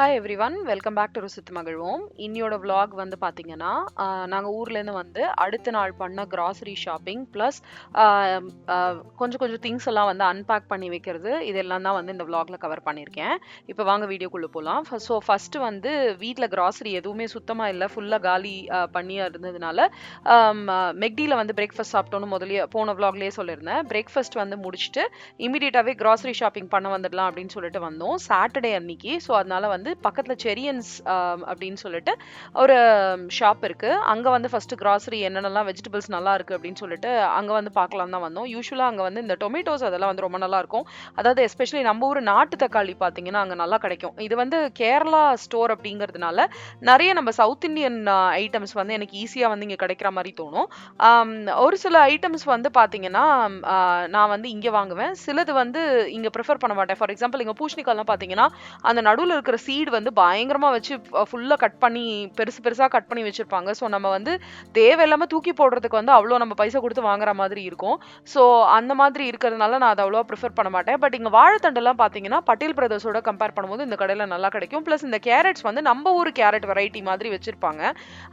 Hi everyone welcome back to ருசித்து மகிழ்வோம் இன்னியோட vlog வந்து பார்த்தீங்கன்னா நாங்கள் ஊர்லேருந்து வந்து அடுத்த நாள் பண்ண கிராசரி ஷாப்பிங் ப்ளஸ் கொஞ்சம் கொஞ்சம் திங்ஸ் எல்லாம் வந்து அன்பேக் பண்ணி வைக்கிறது இதெல்லாம் தான் வந்து இந்த விலாகில் கவர் பண்ணியிருக்கேன் இப்போ வாங்க வீடியோக்குள்ளே போகலாம் ஸோ ஃபஸ்ட்டு வந்து வீட்டில் கிராசரி எதுவுமே சுத்தமாக இல்லை ஃபுல்லாக காலி பண்ணியாக இருந்ததுனால மெக்டியில் வந்து பிரேக்ஃபாஸ்ட் சாப்பிட்டோன்னு முதலே போன விலாக்லேயே சொல்லியிருந்தேன். பிரேக்ஃபாஸ்ட் வந்து முடிச்சுட்டு இமீடியட்டாகவே கிராசரி ஷாப்பிங் பண்ண வந்துடலாம் அப்படின்னு சொல்லிட்டு வந்தோம். சாட்டர்டே அன்னைக்கு. ஸோ அதனால வந்து பக்கத்தில் செரியன்ஸ் அப்படின்னு சொல்லிட்டு ஒரு ஷாப் இருக்கு. அங்கே வந்து ஃபஸ்ட்டு கிராசரி என்னென்னலாம் வெஜிடபிள்ஸ் நல்லா இருக்கு அப்படின்னு சொல்லிட்டு அங்கே வந்து பார்க்கலாம் தான் வந்தோம். யூஸ்வலாக அங்கே வந்து இந்த டொமேட்டோஸ் அதெல்லாம் வந்து ரொம்ப நல்லா இருக்கும். அதாவது எஸ்பெஷலி நம்ம ஊர் நாட்டு தக்காளி பார்த்தீங்கன்னா அங்கே நல்லா கிடைக்கும். இது வந்து கேரளா ஸ்டோர் அப்படிங்கிறதுனால நிறைய நம்ம சவுத் இந்தியன் ஐட்டம்ஸ் வந்து எனக்கு ஈஸியாக வந்து இங்கே கிடைக்கிற மாதிரி தோணும். ஒரு சில ஐட்டம்ஸ் வந்து பார்த்தீங்கன்னா நான் வந்து இங்கே வாங்குவேன். சிலது வந்து இங்கே ப்ரிஃபர் பண்ண மாட்டேன். ஃபார் எக்ஸாம்பிள் இங்கே பூஷணிக்காய்லாம் பார்த்தீங்கன்னா அந்த நடுவில் இருக்கிற சீடு வந்து பயங்கரமாக வச்சு ஃபுல்லாக கட் பண்ணி பெருசு பெருசாக கட் பண்ணி வச்சுருப்பாங்க. ஸோ நம்ம வந்து தேவையில்லாமல் தூக்கி போடுறதுக்கு வந்து அவ்வளோ நம்ம பைசா கொடுத்து வாங்குற மாதிரி இருக்கும். ஸோ அந்த மாதிரி இருக்கிறதுனால நான் அதை அவ்வளோவா ப்ரிஃபர் பண்ண மாட்டேன். பட் இங்கே வாழைத்தண்டெல்லாம் பார்த்தீங்கன்னா பட்டேல் பிரதர்ஸோட கம்பேர் பண்ணும்போது இந்த கடையில் நல்லா கிடைக்கும். ப்ளஸ் இந்த கேரட்ஸ் வந்து நம்ம ஊர் கேரட் வெரைட்டி மாதிரி வச்சுருப்பாங்க.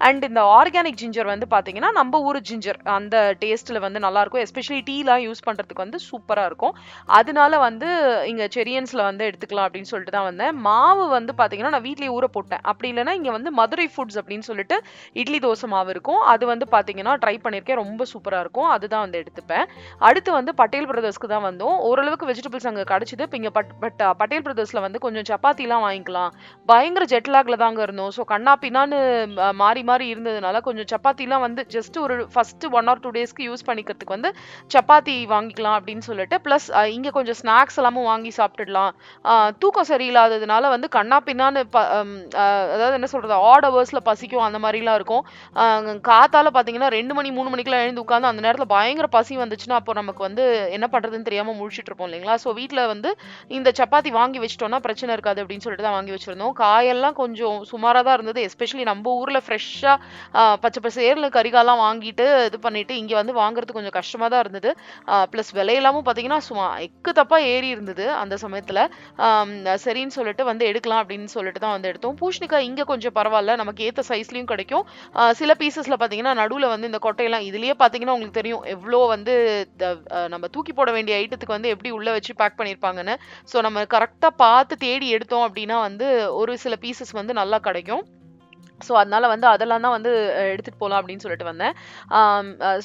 அண்ட் இந்த ஆர்கானிக் ஜிஞ்சர் வந்து பார்த்தீங்கன்னா நம்ம ஊர் ஜிஞ்சர் அந்த டேஸ்ட்டில் வந்து நல்லாயிருக்கும் எஸ்பெஷலி டீலாம் யூஸ் பண்ணுறதுக்கு வந்து சூப்பராக இருக்கும். அதனால வந்து இங்கே செரியன்ஸில் வந்து எடுத்துக்கலாம் அப்படின்னு சொல்லிட்டு தான் வந்தேன். மாவு வந்து பார்த்தீங்கன்னா நான் வீட்லேயே ஊற போட்டேன். அப்படி இல்லைன்னா இங்கே வந்து மதுரை ஃபுட்ஸ் அப்படின்னு சொல்லிட்டு இட்லி தோசை மாவு இருக்கும். அது வந்து பார்த்தீங்கன்னா ட்ரை பண்ணியிருக்கேன் ரொம்ப சூப்பராக இருக்கும். அதுதான் வந்து எடுத்துப்பேன். அடுத்து வந்து பட்டேல் பிரதர்ஸ்க்கு தான் வந்தோம். ஓரளவுக்கு வெஜிடபிள்ஸ் அங்கே கிடச்சிது. இப்போ இங்கே பட் பட் பட்டேல் பிரதர்ஸில் வந்து கொஞ்சம் சப்பாத்திலாம் வாங்கிக்கலாம். பயங்கர ஜெட்லாக்ல தாங்க இருந்தோம். ஸோ கண்ணா பின்னான்னு மாறி மாறி இருந்ததுனால கொஞ்சம் சப்பாத்திலாம் வந்து ஜஸ்ட் ஒரு ஃபர்ஸ்ட் ஒன் ஆர் டூ டேஸ்க்கு யூஸ் பண்ணிக்கிறதுக்கு வந்து சப்பாத்தி வாங்கிக்கலாம் அப்படின்னு சொல்லிட்டு. ப்ளஸ் இங்கே கொஞ்சம் ஸ்நாக்ஸ் எல்லாமும் வாங்கி சாப்பிட்டுடலாம். தூக்கம் சரியில்லாததுனால வந்து கண்ணா பின்னான்னு ப அதாவது என்ன சொல்கிறது ஆட் ஹவர்ஸில் பசிக்கும் அந்த மாதிரிலாம் இருக்கும். காத்தால் பார்த்தீங்கன்னா ரெண்டு மணி மூணு மணிக்கெல்லாம் எழுந்து உட்காந்து அந்த நேரத்தில் பயங்கர பசி வந்துச்சுன்னா அப்போ நமக்கு வந்து என்ன பண்ணுறதுன்னு தெரியாமல் முழிச்சிட்டு இருப்போம் இல்லைங்களா? ஸோ வீட்டில் வந்து இந்த சப்பாத்தி வாங்கி வச்சிட்டோம்னா பிரச்சனை இருக்காது அப்படின்னு சொல்லிட்டு தான் வாங்கி வச்சுருந்தோம். காயெல்லாம் கொஞ்சம் சுமாராக தான் இருந்தது எஸ்பெஷலி நம்ம ஊரில் ஃப்ரெஷ்ஷாக பச்சை பசேரில் கறிகாலாம் வாங்கிட்டு இது பண்ணிவிட்டு இங்கே வந்து வாங்குறது கொஞ்சம் கஷ்டமாக தான் இருந்தது. ப்ளஸ் விலையெல்லாமும் பார்த்தீங்கன்னா சும்மா எக்கு தப்பாக ஏறி இருந்தது அந்த சமயத்தில். சரின்னு சொல்லிட்டு வந்து எடுக்கலாம் அப்படின்னு சொல்லிட்டு தான் வந்து எடுத்தோம். பூஷணிக்காய் இங்கே கொஞ்சம் பரவாயில்ல நமக்கு ஏற்ற சைஸ்லையும் கிடைக்கும். சில பீசஸில் பார்த்தீங்கன்னா நடுவில் வந்து இந்த கொட்டையெல்லாம் இதுலேயே பார்த்தீங்கன்னா உங்களுக்கு தெரியும் எவ்வளோ வந்து த- நம்ம தூக்கி போட வேண்டிய ஐட்டத்துக்கு வந்து எப்படி உள்ளே வச்சு பேக் பண்ணியிருப்பாங்கன்னு. ஸோ நம்ம கரெக்டாக பார்த்து தேடி எடுத்தோம் அப்படின்னா வந்து ஒரு சில பீசஸ் வந்து நல்லா கிடைக்கும். ஸோ அதனால் வந்து அதெல்லாம் தான் வந்து எடுத்துகிட்டு போகலாம் அப்படின்னு சொல்லிட்டு வந்தேன்.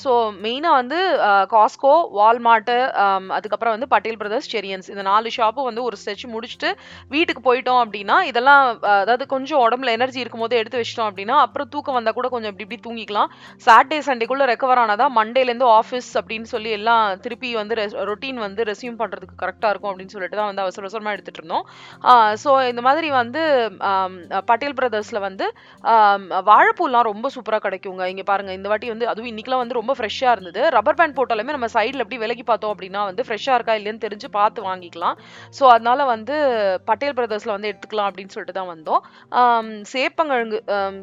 ஸோ மெயினாக வந்து காஸ்கோ வால்மார்ட்டு அதுக்கப்புறம் வந்து பட்டேல் பிரதர்ஸ் செரியன்ஸ் இந்த நாலு ஷாப்பும் வந்து ஒரு ஸ்டெச் முடிச்சுட்டு வீட்டுக்கு போயிட்டோம் அப்படின்னா இதெல்லாம் அதாவது கொஞ்சம் உடம்புல எனர்ஜி இருக்கும்போது எடுத்து வச்சிட்டோம் அப்படின்னா அப்புறம் தூக்கம் வந்தால் கூட கொஞ்சம் இப்படி இப்படி தூங்கிக்கலாம். சாட்டர்டே சண்டேக்குள்ளே ரெக்கவர் ஆனாதான் மண்டேலேருந்து ஆஃபீஸ் அப்படின்னு சொல்லி எல்லாம் திருப்பி வந்து ரொட்டீன் வந்து ரெஸ்யூம் பண்ணுறதுக்கு கரெக்டாக இருக்கும் அப்படின்னு சொல்லிட்டு தான் வந்து அவசர அவசரமாக எடுத்துகிட்டு இருந்தோம். ஸோ இந்த மாதிரி வந்து பட்டேல் பிரதர்ஸில் வந்து வாழைப்பூலாம் ரொம்ப சூப்பராக கிடைக்குங்க. இங்கே பாருங்க இந்த வாட்டி வந்து அதுவும் இன்னைக்கெல்லாம் வந்து ரொம்ப ஃப்ரெஷ்ஷாக இருந்தது. ரப்பர் பேண்ட் போட்டாலுமே நம்ம சைடில் எப்படி விலகி பார்த்தோம் அப்படின்னா வந்து ஃப்ரெஷ்ஷாக இருக்கா இல்லைன்னு தெரிஞ்சு பார்த்து வாங்கிக்கலாம். ஸோ அதனால வந்து பட்டேல் பிரதர்ஸில் வந்து எடுத்துக்கலாம் அப்படின்னு சொல்லிட்டு தான் வந்தோம். சேப்பங்கிழங்கு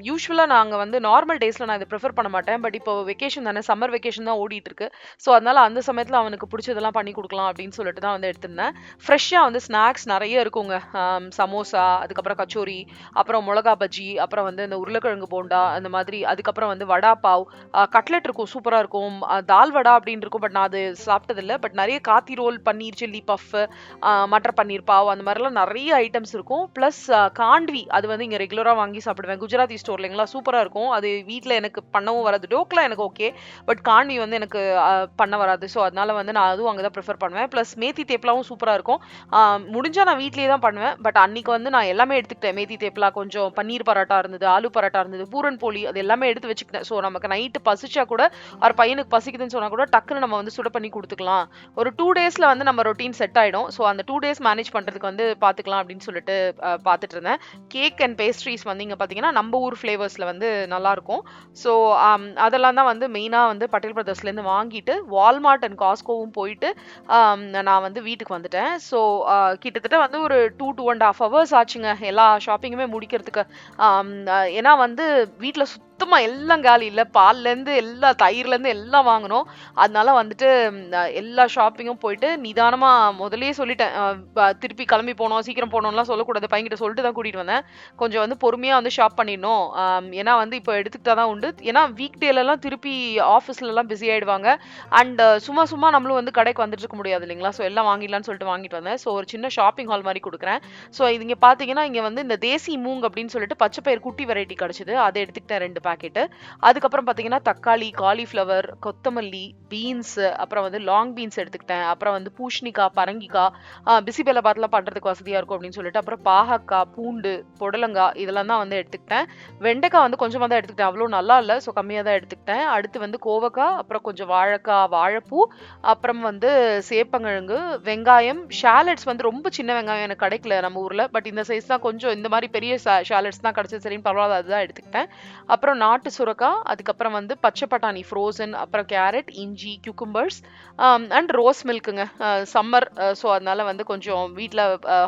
யூஸ்வலாக நாங்கள் வந்து நார்மல் டேஸில் நான் இதை ப்ரிஃபர் பண்ண மாட்டேன். பட் இப்போ வெக்கேஷன் தானே சம்மர் வெக்கேஷன் தான் ஓடிட்டு இருக்கு ஸோ அதனால அந்த சமயத்தில் அவனுக்கு பிடிச்சதெல்லாம் பண்ணி கொடுக்கலாம் அப்படின்னு சொல்லிட்டு தான் வந்து எடுத்திருந்தேன். ஃப்ரெஷ்ஷாக வந்து ஸ்நாக்ஸ் நிறைய இருக்குங்க. சமோசா அதுக்கப்புறம் கச்சோரி அப்புறம் மிளகா பஜ்ஜி அப்புறம் வந்து இந்த உருளைக்கிழங்கு போண்டா அந்த மாதிரி அதுக்கப்புறம் வந்து வடா பாவ் கட்லெட் இருக்கும் சூப்பராக இருக்கும். தால் வடா அப்படின்னு இருக்கும் பட் நான் அது சாப்பிட்டதில்ல. பட் நிறைய kathi roll paneer chilli puff matar paneer pav அந்த மாதிரிலாம் நிறைய ஐட்டம்ஸ் இருக்கும். ப்ளஸ் காண்ட்வி அது வந்து இங்கே ரெகுலராக வாங்கி சாப்பிடுவேன். குஜராத்தி ஸ்டோர்லைங்களா சூப்பராக இருக்கும். அது வீட்டில் எனக்கு பண்ணவும் வராது. டோக்லாம் எனக்கு ஓகே பட் காண்ட்வி வந்து எனக்கு பண்ண வராது. ஸோ அதனால வந்து நான் அதுவும் அங்கே தான் ப்ரிஃபர் பண்ணுவேன். ப்ளஸ் மேத்தி தேப்லாவும் சூப்பராக இருக்கும். முடிஞ்சால் நான் வீட்லேயே தான் பண்ணுவேன். பட் அன்னைக்கு வந்து நான் எல்லாமே எடுத்துக்கிட்டேன். மேத்தி தேப்லா கொஞ்சம் பன்னீர் பரோட்டா இருந்தது ஆலு பரோட்டா இருந்தது பூரன் போலி அது எல்லாமே எடுத்து வச்சுக்கிட்டேன். ஸோ நமக்கு நைட்டு பசிச்சா கூட ஒரு பையனுக்கு பசிக்குதுன்னு சொன்னால் கூட டக்குன்னு நம்ம வந்து சுட பண்ணி கொடுத்துக்கலாம். ஒரு டூ டேஸில் வந்து நம்ம ரொட்டீன் செட் ஆகிடும் ஸோ அந்த டூ டேஸ் மேனேஜ் பண்ணுறதுக்கு வந்து பார்த்துக்கலாம் அப்படின்னு சொல்லிட்டு பார்த்துட்டு இருந்தேன். கேக் அண்ட் பேஸ்ட்ரீஸ் வந்து இங்கே பார்த்தீங்கன்னா நம்ம ஊர் ஃப்ளேவர்ஸில் வந்து நல்லாயிருக்கும். ஸோ அதெல்லாம் தான் வந்து மெயினாக வந்து பட்டேல் பிரதர்ஸ்லேருந்து வாங்கிட்டு வால்மார்ட் அண்ட் காஸ்கோவும் போயிட்டு நான் வந்து வீட்டுக்கு வந்துட்டேன். ஸோ கிட்டத்தட்ட வந்து ஒரு two two and half hours ஆச்சுங்க. எல்லா ஷாப்பிங்குமே முடிக்கிறதுக்கு. ஏன்னா வந்து வீட்டில் மொத்தமாக எல்லாம் காலி இல்லை. பால்லேருந்து எல்லா தயிர்லேருந்து எல்லாம் வாங்கணும் அதனால வந்துட்டு எல்லா ஷாப்பிங்கும் போயிட்டு நிதானமாக முதலே சொல்லிட்டேன். திருப்பி கிளம்பி போனோம் சீக்கிரம் போனோம்லாம் சொல்லக்கூடாது. பையன்கிட்ட சொல்லிட்டு தான் கூட்டிகிட்டு வந்தேன். கொஞ்சம் வந்து பொறுமையாக வந்து ஷாப் பண்ணிடணும். ஏன்னா வந்து இப்போ எடுத்துக்கிட்டா தான் உண்டு. ஏன்னா வீக் டேலலாம் திருப்பி ஆஃபீஸ்லலாம் பிஸி ஆகிடுவாங்க அண்ட் சும்மா சும்மா நம்மளும் வந்து கடைக்கு வந்துட்டு இருக்க முடியாது இல்லைங்களா? ஸோ எல்லாம் வாங்கிடலாம்னு சொல்லிட்டு வாங்கிட்டு வந்தேன். ஸோ ஒரு சின்ன ஷாப்பிங் ஹால் மாதிரி கொடுக்குறேன். ஸோ இது இங்கே பார்த்தீங்கன்னா இங்கே வந்து இந்த தேசி மூங் அப்படின்னு சொல்லிட்டு பச்சை பயிர் குட்டி வெரைட்டி கிடச்சிது. அதை எடுத்துக்கிட்டேன் ரெண்டு பாக்கெட்டு. அதுக்கப்புறம் பார்த்தீங்கன்னா தக்காளி காலிஃப்ளவர் கொத்தமல்லி பீன்ஸ் அப்புறம் வந்து லாங் பீன்ஸ் எடுத்துக்கிட்டேன். அப்புறம் வந்து பூஷணிக்காய் பரங்கிக்காய் பிசிபெல்ல பாத்தெல்லாம் பண்ணுறதுக்கு வசதியாக இருக்கும் அப்படின்னு சொல்லிட்டு அப்புறம் பாகக்காய் பூண்டு புடலங்காய் இதெல்லாம் தான் வந்து எடுத்துக்கிட்டேன். வெண்டைக்காய் வந்து கொஞ்சமாக தான் எடுத்துக்கிட்டேன். அவ்வளோ நல்லா இல்லை ஸோ கம்மியாக தான் எடுத்துக்கிட்டேன். அடுத்து வந்து கோவக்காய் அப்புறம் கொஞ்சம் வாழைக்காய் வாழைப்பூ அப்புறம் வந்து சேப்பங்கிழங்கு வெங்காயம். ஷேலட்ஸ் வந்து ரொம்ப சின்ன வெங்காயம் எனக்கு கிடைக்கல நம்ம ஊரில் பட் இந்த சைஸ் தான் கொஞ்சம் இந்த மாதிரி பெரிய ஷேலட்ஸ் தான் கிடச்சது. சரின்னு பரவாயில்ல அதுதான் எடுத்துக்கிட்டேன். அப்புறம் நாட்டு சுரக்காய் அதுக்கப்புறம் வந்து பச்சை பட்டாணி ஃப்ரோசன் அப்புறம் கேரட் இஞ்சி கியூக்கும்பர்ஸ் அண்ட் ரோஸ் மில்க்குங்க சம்மர் ஸோ அதனால வந்து கொஞ்சம் வீட்டில்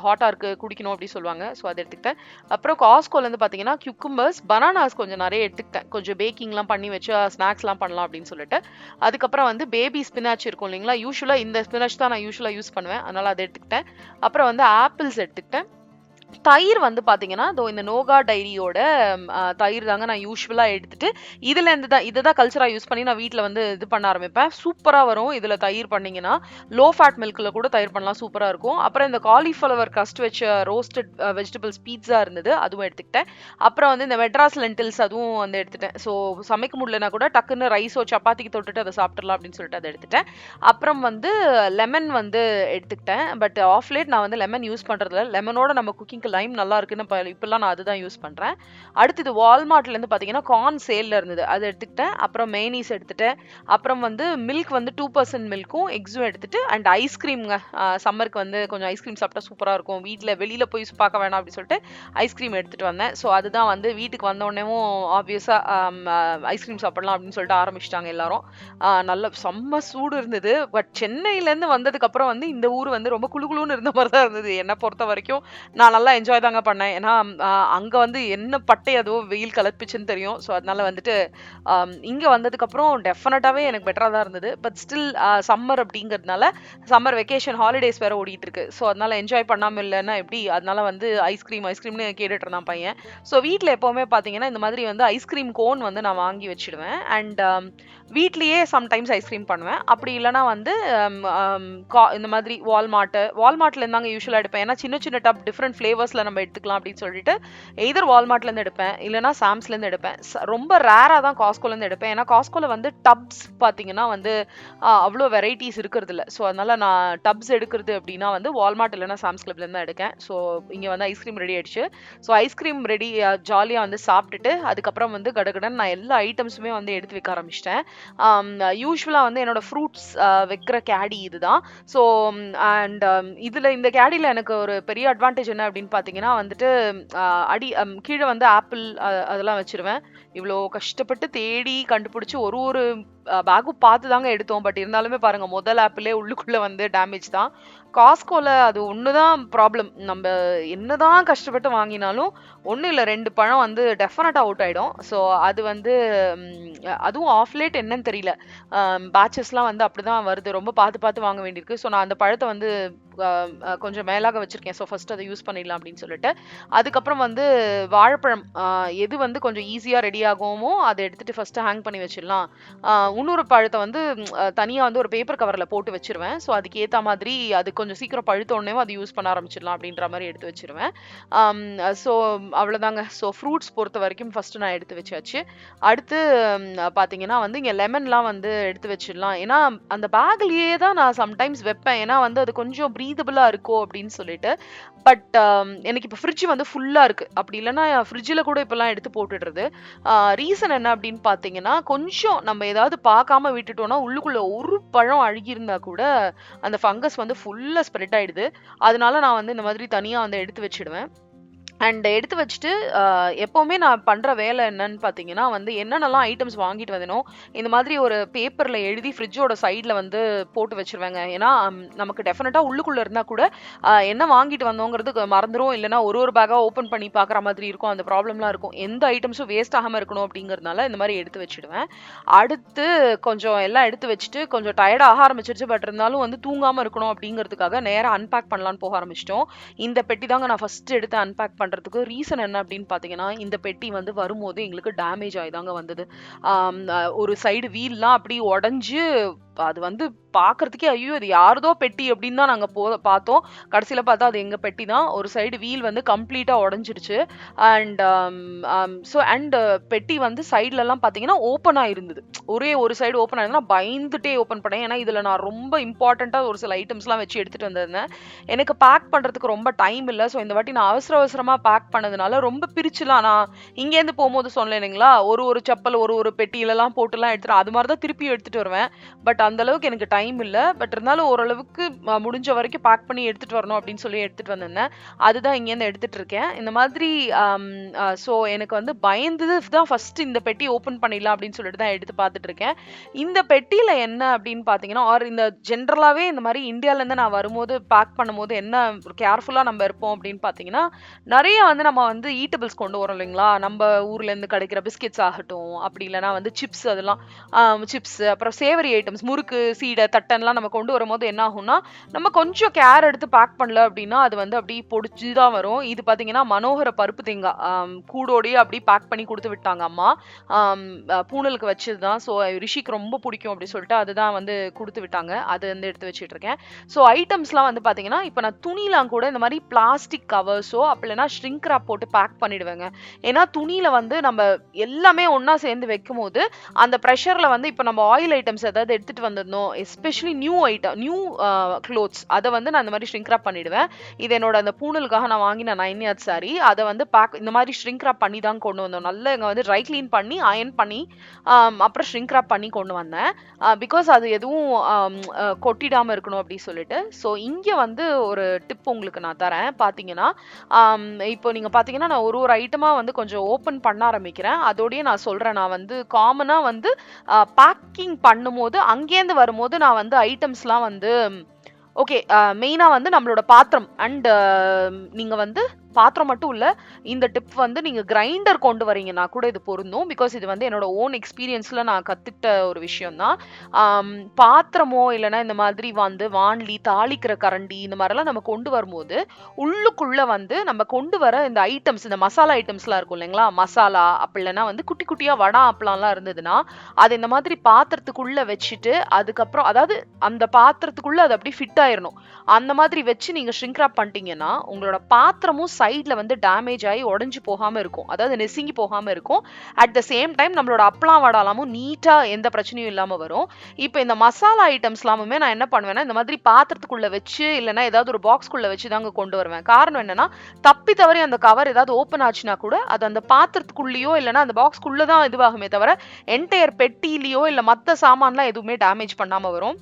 ஹாட்டாக இருக்குது குடிக்கணும் அப்படி சொல்லுவாங்க. ஸோ அதை எடுத்துக்கிட்டேன். அப்புறம் காஸ்கோலேருந்து பார்த்தீங்கன்னா கியூக்கும்பர்ஸ் பனானாஸ் கொஞ்சம் நிறைய எடுத்துக்கிட்டேன். கொஞ்சம் பேக்கிங்லாம் பண்ணி வச்சு ஸ்நாக்ஸ்லாம் பண்ணலாம் அப்படின்னு சொல்லிட்டு. அதுக்கப்புறம் வந்து பேபி ஸ்பினாச் இருக்கும் இல்லைங்களா? யூஸ்வலாக இந்த ஸ்பினாச் தான் நான் யூஸ்வலாக யூஸ் பண்ணுவேன். அதனால் அதை எடுத்துக்கிட்டேன். அப்புறம் வந்து ஆப்பிள்ஸ் எடுத்துக்கிட்டேன். தயிர் வந்து பார்த்தீங்கன்னா இதோ இந்த நோகா டைரியோட தயிர் தாங்க நான் யூஸ்வலாக எடுத்துட்டு இதில் இருந்து தான் இதை தான் கல்ச்சராக யூஸ் பண்ணி நான் வீட்டில் வந்து இது பண்ண ஆரம்பிப்பேன். சூப்பராக வரும் இதில் தயிர் பண்ணிங்கன்னா. லோ ஃபேட் மில்கில் கூட தயிர் பண்ணலாம் சூப்பராக இருக்கும். அப்புறம் இந்த காலிஃப்ளவர் கஸ்ட் வச்ச ரோஸ்டட் வெஜிடபிள்ஸ் பீட்ஸா இருந்தது அதுவும் எடுத்துக்கிட்டேன். அப்புறம் வந்து இந்த மெட்ராஸ் லென்டில்ஸ் அதுவும் வந்து எடுத்துட்டேன். ஸோ சமைக்க முடியலனா கூட டக்குன்னு ரைஸோ சப்பாத்திக்கு தொட்டுட்டு அதை சாப்பிட்டுலாம் அப்படின்னு சொல்லிட்டு அதை எடுத்துட்டேன். அப்புறம் வந்து லெமன் வந்து எடுத்துக்கிட்டேன். பட் ஆஃப் லேட் நான் வந்து லெமன் யூஸ் பண்ணுறதுல லெமனோட நம்ம குக்கிங் குக்கிங்க்கு லைம் நல்லா இருக்குன்னு இப்போ இப்பெல்லாம் நான் அதுதான் யூஸ் பண்ணுறேன் அடுத்தது வால்மார்ட்லேருந்து பார்த்தீங்கன்னா கார்ன் சேலில் இருந்தது. அதை எடுத்துக்கிட்டேன். அப்புறம் மெய்னீஸ் எடுத்துகிட்டேன் அப்புறம் வந்து மில்க் வந்து டூ பர்சன்ட் மில்க்கும் எக்ஸும் எடுத்துட்டு அண்ட் ஐஸ்கிரீம்ங்க சம்மருக்கு வந்து கொஞ்சம் ஐஸ்கிரீம் சாப்பிட்டா சூப்பராக இருக்கும். வீட்டில் வெளியில் போய் பார்க்க வேணாம் அப்படின்னு சொல்லிட்டு ஐஸ்கிரீம் எடுத்துகிட்டு வந்தேன். ஸோ அதுதான் வந்து வீட்டுக்கு வந்த உடனேவும் ஐஸ்கிரீம் சாப்பிடலாம் அப்படின்னு சொல்லிட்டு ஆரம்பிச்சிட்டாங்க எல்லாரும். நல்ல செம்ம சூடு இருந்தது. பட் சென்னையிலேருந்து வந்ததுக்கப்புறம் வந்து இந்த ஊர் வந்து ரொம்ப குளு குளுன்னு இருந்த மாதிரி தான் இருந்தது. என்னை பொறுத்த வரைக்கும் நான் நல்லா என்ஜாய் தாங்க பண்ணேன். ஏன்னா அங்கே வந்து என்ன பட்டை அதுவோ வெயில் கலப்பிச்சுன்னு தெரியும். ஸோ அதனால வந்துட்டு இங்கே வந்ததுக்கப்புறம் டெஃபினட்டாகவே எனக்கு பெட்டராக தான் இருந்தது. பட் ஸ்டில் சம்மர் அப்படிங்கிறதுனால சம்மர் வெக்கேஷன் ஹாலிடேஸ் வேறு ஓடிட்டு இருக்கு ஸோ அதனால என்ஜாய் பண்ணாமல் இல்லைன்னா எப்படி? அதனால வந்து ஐஸ்கிரீம் ஐஸ்கிரீம்னு கேட்டுட்டு இருந்தான் பையன். ஸோ வீட்டில் எப்போவுமே பார்த்தீங்கன்னா இந்த மாதிரி வந்து ஐஸ்கிரீம் கோன் வந்து நான் வாங்கி வச்சிடுவேன். அண்ட் வீட்லேயே சம்டைம்ஸ் ஐஸ்கிரீம் பண்ணுவேன். அப்படி இல்லைன்னா வந்து கா- இந்த மாதிரி வால்மார்ட்டு வால்மார்ட்டில் இருந்தாங்க யூஸ்வலாக எடுப்பேன். ஏன்னா சின்ன சின்ன டப் டிஃப்ரெண்ட் ஃப்ளேவர்ஸில் நம்ம எடுத்துக்கலாம் அப்படின்னு சொல்லிட்டு எய்தர் வால்மார்ட்லேருந்து எடுப்பேன் இல்லைனா சாம்ஸ்லேருந்து எடுப்பேன். ரொம்ப ரேராக தான் காஸ்கோலேருந்து எடுப்பேன். ஏன்னா காஸ்கோவில் வந்து டப்ஸ் பார்த்தீங்கன்னா வந்து அவ்வளோ வெரைட்டிஸ் இருக்கிறது இல்லை. ஸோ அதனால் நான் டப்ஸ் எடுக்கிறது அப்படின்னா வந்து வால்மார்ட் இல்லைனா சாம்ஸ் கிளப்லேருந்து தான் எடுக்கேன். ஸோ இங்கே வந்து ஐஸ்கிரீம் ரெடி ஆயிடுச்சு. ஸோ ஐஸ்கிரீம் ரெடி ஜாலியாக வந்து சாப்பிட்டுட்டு அதுக்கப்புறம் வந்து கடகடன் நான் எல்லா ஐட்டம்ஸுமே வந்து எடுத்து வைக்க ஆரம்பிச்சிட்டேன். Um, யூஸ்வலாக வந்து என்னோட ஃப்ரூட்ஸ் uh, வைக்கிற கேடி இதுதான். ஸோ அண்ட் இதில் இந்த கேடியில் எனக்கு ஒரு பெரிய அட்வான்டேஜ் என்ன அப்படின்னு பார்த்தீங்கன்னா வந்துட்டு uh, அடி um, கீழே வந்து ஆப்பிள் அதெல்லாம் வச்சிருவேன். இவ்வளோ கஷ்டப்பட்டு தேடி கண்டுபிடிச்சி ஒரு ஒரு uh, பேக்கும் பார்த்து தாங்க எடுத்தோம். பட் இருந்தாலுமே பாருங்க முதல் ஆப்பிளே உள்ளுக்குள்ளே வந்து டேமேஜ் தான். காஸ்கோல அது ஒண்ணுதான் ப்ராப்ளம் நம்ம என்னதான் கஷ்டப்பட்டு வாங்கினாலும் ஒன்றும் இல்லை ரெண்டு பழம் வந்து டெஃபினட்டாக அவுட் ஆயிடும். ஸோ அது வந்து அதுவும் ஆஃப் லேட் என்னன்னு தெரியல. பேச்சஸ்லாம் வந்து அப்படிதான் வருது. ரொம்ப பார்த்து பார்த்து வாங்க வேண்டியிருக்கு. ஸோ நான் அந்த பழத்தை வந்து கொஞ்சம் மேலாக வச்சிருக்கேன். ஸோ ஃபர்ஸ்ட் அதை யூஸ் பண்ணிடலாம் அப்படின்னு சொல்லிட்டு. அதுக்கப்புறம் வந்து வாழைப்பழம் எது வந்து கொஞ்சம் ஈஸியாக ரெடி ஆகுமோ அதை எடுத்துட்டு ஃபஸ்ட்டு ஹேங் பண்ணி வச்சிடலாம். இன்னொரு பழத்தை வந்து தனியாக வந்து ஒரு பேப்பர் கவரில் போட்டு வச்சிருவேன். ஸோ அதுக்கு ஏற்ற மாதிரி அதுக்கு கொஞ்சம் சீக்கிரம் பழுத்த உடனே அதை யூஸ் பண்ண ஆரம்பிச்சிடலாம் அப்படின்ற மாதிரி எடுத்து வச்சிருவேன். ஸோ அவ்வளோதாங்க ஸோ ஃப்ரூட்ஸ் பொறுத்த வரைக்கும் ஃபஸ்ட்டு நான் எடுத்து வச்சாச்சு. அடுத்து பார்த்தீங்கன்னா வந்து இங்கே லெமன்லாம் வந்து எடுத்து வச்சிடலாம். ஏன்னா அந்த பேக்லேயே தான் நான் சம்டைம்ஸ் வைப்பேன். ஏன்னா வந்து அது கொஞ்சம் ப்ரீதபிளாக இருக்கோ அப்படின்னு சொல்லிட்டு. பட் எனக்கு இப்போ ஃப்ரிட்ஜ் வந்து ஃபுல்லாக இருக்குது அப்படி இல்லைன்னா ஃப்ரிட்ஜில் கூட இப்போல்லாம் எடுத்து போட்டுடுறது. ரீசன் என்ன அப்படின்னு பார்த்தீங்கன்னா கொஞ்சம் நம்ம ஏதாவது பார்க்காம விட்டுட்டோம்னா உள்ளுக்குள்ளே ஒரு பழம் அழுகியிருந்தா கூட அந்த ஃபங்கஸ் வந்து ஃபுல்லாக ஸ்ப்ரெட் ஆயிடுது. அதனால நான் வந்து இந்த மாதிரி தனியாக வந்து எடுத்து வச்சிடுவேன். அண்ட் எடுத்து வச்சுட்டு எப்போவுமே நான் பண்ணுற வேலை என்னன்னு பார்த்தீங்கன்னா வந்து என்னென்னலாம் ஐட்டம்ஸ் வாங்கிட்டு வந்தனோ இந்த மாதிரி ஒரு பேப்பரில் எழுதி ஃப்ரிட்ஜோட சைடில் வந்து போட்டு வச்சிருவேங்க. ஏன்னா நமக்கு டெஃபினட்டாக உள்ளுக்குள்ளே இருந்தால் கூட என்ன வாங்கிட்டு வந்தோங்கிறது மறந்துடும் இல்லைனா ஒரு ஒரு பேக்காக ஓப்பன் பண்ணி பார்க்குற மாதிரி இருக்கும். அந்த ப்ராப்ளம்லாம் இருக்கும். எந்த ஐட்டம்ஸும் வேஸ்ட் ஆகாம இருக்கணும் அப்படிங்கிறதுனால இந்த மாதிரி எடுத்து வச்சிடுவேன். அடுத்து கொஞ்சம் எல்லாம் எடுத்து வச்சுட்டு கொஞ்சம் டயர்ட் ஆக ஆரம்பிச்சிருச்சு பட் இருந்தாலும் வந்து தூங்காமல் இருக்கணும் அப்படிங்கிறதுக்காக நேராக அன்பேக் பண்ணலான்னு போக ஆரம்பிச்சிட்டோம். இந்த பெட்டி தாங்க நான் ஃபர்ஸ்ட் எடுத்து அன்பேக் பண்ணுறதுக்கு ரீசன் என்ன அப்படின்னு பார்த்தீங்கன்னா இந்த பெட்டி வந்து வரும்போது எங்களுக்கு டேமேஜ் ஆகிதாங்க வந்தது. ஒரு சைடு வீல்லாம் அப்படி உடஞ்சி அது வந்து பார்க்கறதுக்கே ஐயோ இது யாரதோ பெட்டி அப்படின்னு தான் நாங்கள் போ பார்த்தோம். கடைசியில் பார்த்தா அது எங்கள் பெட்டி தான். ஒரு சைடு வீல் வந்து கம்ப்ளீட்டாக உடஞ்சிருச்சு அண்ட் ஸோ அண்ட் பெட்டி வந்து சைட்லலாம் பார்த்தீங்கன்னா ஓப்பனாக இருந்தது ஒரே ஒரு சைடு ஓப்பன் ஆயிருந்தா பயந்துட்டே ஓப்பன் பண்ணேன். ஏன்னா இதில் நான் ரொம்ப இம்பார்ட்டண்ட்டாக ஒரு சில ஐட்டம்ஸ்லாம் வச்சு எடுத்துகிட்டு வந்திருந்தேன். எனக்கு பேக் பண்ணுறதுக்கு ரொம்ப டைம் இல்லை. ஸோ இந்த வாட்டி நான் அவசர அவசரமாக பேக் பண்ணதுனால ரொம்ப பிரிச்சுலாம். நான் இங்கேருந்து போகும்போது சொன்னேன் இல்லைங்களா? ஒரு ஒரு செப்பல் ஒரு ஒரு பெட்டியிலலாம் போட்டுலாம் எடுத்துட்டு அது மாதிரி தான் திருப்பி எடுத்துகிட்டு வருவேன். பட் அந்த அளவுக்கு எனக்கு டைம் இல்லை. பட் இருந்தாலும் ஓரளவுக்கு முடிஞ்ச வரைக்கும் பேக் பண்ணி எடுத்துகிட்டு வரணும் அப்படின்னு சொல்லி எடுத்துகிட்டு வந்திருந்தேன். அதுதான் இங்கேருந்து எடுத்துகிட்டு இருக்கேன். இந்த மாதிரி ஸோ எனக்கு வந்து பயந்து தான் ஃபர்ஸ்ட் இந்த பெட்டி ஓப்பன் பண்ணிடலாம் அப்படின்னு சொல்லிட்டு தான் எடுத்து பார்த்துட்டு இருக்கேன். இந்த பெட்டியில் என்ன அப்படின்னு பார்த்தீங்கன்னா ஆர் இந்த ஜென்ரலாகவே இந்த மாதிரி இந்தியாவிலேருந்து நான் வரும்போது பேக் பண்ணும்போது என்ன கேர்ஃபுல்லாக நம்ம இருப்போம் அப்படின்னு பார்த்தீங்கன்னா நிறைய வந்து நம்ம வந்து ஈட்டபிள்ஸ் கொண்டு வரோம் இல்லைங்களா? நம்ம ஊர்லேருந்து கிடைக்கிற பிஸ்கெட்ஸ் ஆகட்டும் அப்படி இல்லைன்னா வந்து சிப்ஸ் அதெல்லாம் சிப்ஸ் அப்புறம் சேவரி ஐட்டம்ஸ் முறுக்கு சீடை தட்டன்லாம் நம்ம கொண்டு வரும்போது என்ன ஆகும்னா நம்ம கொஞ்சம் கேர் எடுத்து பேக் பண்ணல அப்படின்னா அது வந்து அப்படி பொடிச்சு தான் வரும். இது பார்த்தீங்கன்னா மனோகர பருப்பு தேங்காய் கூடோடையே அப்படி பேக் பண்ணி கொடுத்து விட்டாங்க அம்மா. பூனலுக்கு வச்சது தான் ஸோ ரிஷிக்கு ரொம்ப பிடிக்கும் அப்படி சொல்லிட்டு அதுதான் வந்து கொடுத்து விட்டாங்க. அது வந்து எடுத்து வச்சிட்டு இருக்கேன். ஸோ ஐட்டம்ஸ்லாம் வந்து பார்த்தீங்கன்னா இப்போ நான் துணிலாம் கூட இந்த மாதிரி பிளாஸ்டிக் கவர்ஸோ அப்படி இல்லைன்னா ஷ்ரிங்க் ராப் போட்டு பேக் பண்ணிடுவேங்க. ஏன்னா துணியில் வந்து நம்ம எல்லாமே ஒன்றா சேர்ந்து வைக்கும் போது அந்த ப்ரெஷரில் வந்து இப்போ நம்ம ஆயில் ஐட்டம்ஸ் ஏதாவது எடுத்துகிட்டு வந்திருந்தோம் especially new item new clothes அதை வந்து நான் இந்த மாதிரி ஷ்ரிங்க் ராப் பண்ணிடுவேன். இது என்னோட அந்த பூணலுக்காக நான் வாங்கின நைன் இயர்ஸ் சாரி அதை வந்து பேக் இந்த மாதிரி ஷ்ரிங்க் ராப் பண்ணி தான் கொண்டு வந்தோம். நல்லா இங்கே வந்து ட்ரை க்ளீன் பண்ணி அயன் பண்ணி அப்புறம் ஷ்ரிங்க் ராப் பண்ணி கொண்டு வந்தேன். பிகாஸ் அது எதுவும் கொட்டிடாமல் இருக்கணும் அப்படின்னு சொல்லிட்டு. ஸோ இங்கே வந்து ஒரு டிப் உங்களுக்கு நான் தரேன். பார்த்தீங்கன்னா இப்போ நீங்கள் பார்த்தீங்கன்னா நான் ஒரு ஒரு ஐட்டமாக வந்து கொஞ்சம் ஓப்பன் பண்ண ஆரம்பிக்கிறேன். அதோடய நான் சொல்கிறேன் நான் வந்து காமனாக வந்து பேக்கிங் பண்ணும்போது அங்கேருந்து வரும்போது நான் வந்து ஐட்டம்ஸ்லாம் வந்து ஓகே மெயினாக வந்து நம்மளோட பாத்திரம். அண்ட் நீங்கள் வந்து பாத்திரம் மட்டும் இல்ல இந்த டிப் வந்து நீங்க கிரைண்டர் கொண்டு வரீங்கன்னா கூட இது பொருந்தும். பிகாஸ் இது வந்து என்னோட ஓன் எக்ஸ்பீரியன்ஸ்ல நான் கற்றுக்கிட்ட ஒரு விஷயம் தான் பாத்திரமோ இல்லைன்னா இந்த மாதிரி வந்து வாண்லி தாளிக்கிற கரண்டி இந்த மாதிரிலாம் நம்ம கொண்டு வரும்போது உள்ளுக்குள்ள வந்து நம்ம கொண்டு வர இந்த ஐட்டம்ஸ் இந்த மசாலா ஐட்டம்ஸ்லாம் இருக்கும் இல்லைங்களா? மசாலா அப்படி இல்லைன்னா வந்து குட்டி குட்டியா வடை அப்பளம்லாம் இருந்ததுன்னா அது இந்த மாதிரி பாத்திரத்துக்குள்ள வச்சுட்டு அதுக்கப்புறம் அதாவது அந்த பாத்திரத்துக்குள்ள அது அப்படி ஃபிட் ஆயிடணும் அந்த மாதிரி வச்சு நீங்க ஷ்ரிங்க்ராப் பண்ணிட்டீங்கன்னா உங்களோட பாத்திரமும் சைடில் வந்து டேமேஜ் ஆகி உடஞ்சி போகாமல் இருக்கும். அதாவது நெசுங்கி போகாமல் இருக்கும். அட் த சேம் டைம் நம்மளோட அப்பளம் வடாலாமும் நீட்டாக எந்த பிரச்சனையும் இல்லாமல் வரும். இப்போ இந்த மசாலா ஐட்டம்ஸ் நான் என்ன பண்ணுவேன்னா இந்த மாதிரி பாத்திரத்துக்குள்ளே வச்சு இல்லைன்னா ஏதாவது ஒரு பாக்ஸ்க்குள்ளே வச்சு தாங்க கொண்டு வருவேன். காரணம் என்னன்னா தப்பி தவறி அந்த கவர் ஏதாவது ஓப்பன் ஆச்சுன்னா கூட அது அந்த பாத்திரத்துக்குள்ளேயோ இல்லைன்னா அந்த பாக்ஸ்க்குள்ளே தான் இதுவாகுமே தவிர என்டையர் பெட்டிலேயோ இல்லை மற்ற சாமான்லாம் எதுவுமே டேமேஜ் பண்ணாமல் வரும்.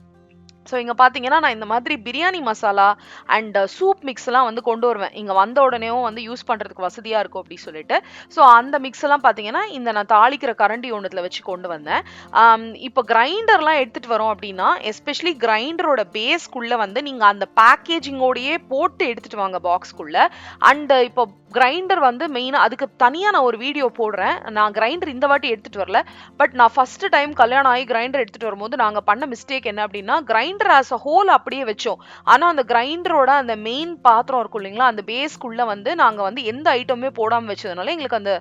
ஸோ இங்கே பார்த்தீங்கன்னா நான் இந்த மாதிரி biryani masala and soup mix எல்லாம் வந்து கொண்டு வருவேன். இங்கே வந்த உடனேவும் வந்து யூஸ் பண்ணுறதுக்கு வசதியாக இருக்கும் அப்படின்னு சொல்லிட்டு. ஸோ அந்த மிக்ஸ்லாம் பார்த்தீங்கன்னா இந்த நான் தாளிக்கிற கரண்டி ஒன்றுத்தில் வச்சு கொண்டு வந்தேன். Um, இப்போ கிரைண்டர்லாம் எடுத்துகிட்டு வரோம் அப்படின்னா எஸ்பெஷலி கிரைண்டரோட பேஸ்க்குள்ளே வந்து நீங்கள் அந்த பேக்கேஜிங்கோடையே போட்டு எடுத்துகிட்டு வாங்க பாக்ஸ்க்குள்ளே அண்டு uh, இப்போ கிரைண்டர் வந்து மெயினாக அதுக்கு தனியாக நான் ஒரு வீடியோ போடுறேன். நான் கிரைண்டர் இந்த வாட்டி எடுத்துகிட்டு வரல. பட் நான் ஃபஸ்ட்டு டைம் கல்யாணம் ஆகி கிரைண்டர் எடுத்துகிட்டு வரும்போது நாங்கள் பண்ண மிஸ்டேக் என்ன அப்படின்னா கிரைண்டர் ஆஸ் அ ஹோல் அப்படியே வச்சோம். ஆனால் அந்த கிரைண்டரோட அந்த மெயின் பாத்திரம் இருக்கும் இல்லைங்களா அந்த பேஸ்க்குள்ளே வந்து நாங்கள் வந்து எந்த ஐட்டமுமே போடாமல் வச்சதுனால எங்களுக்கு அந்த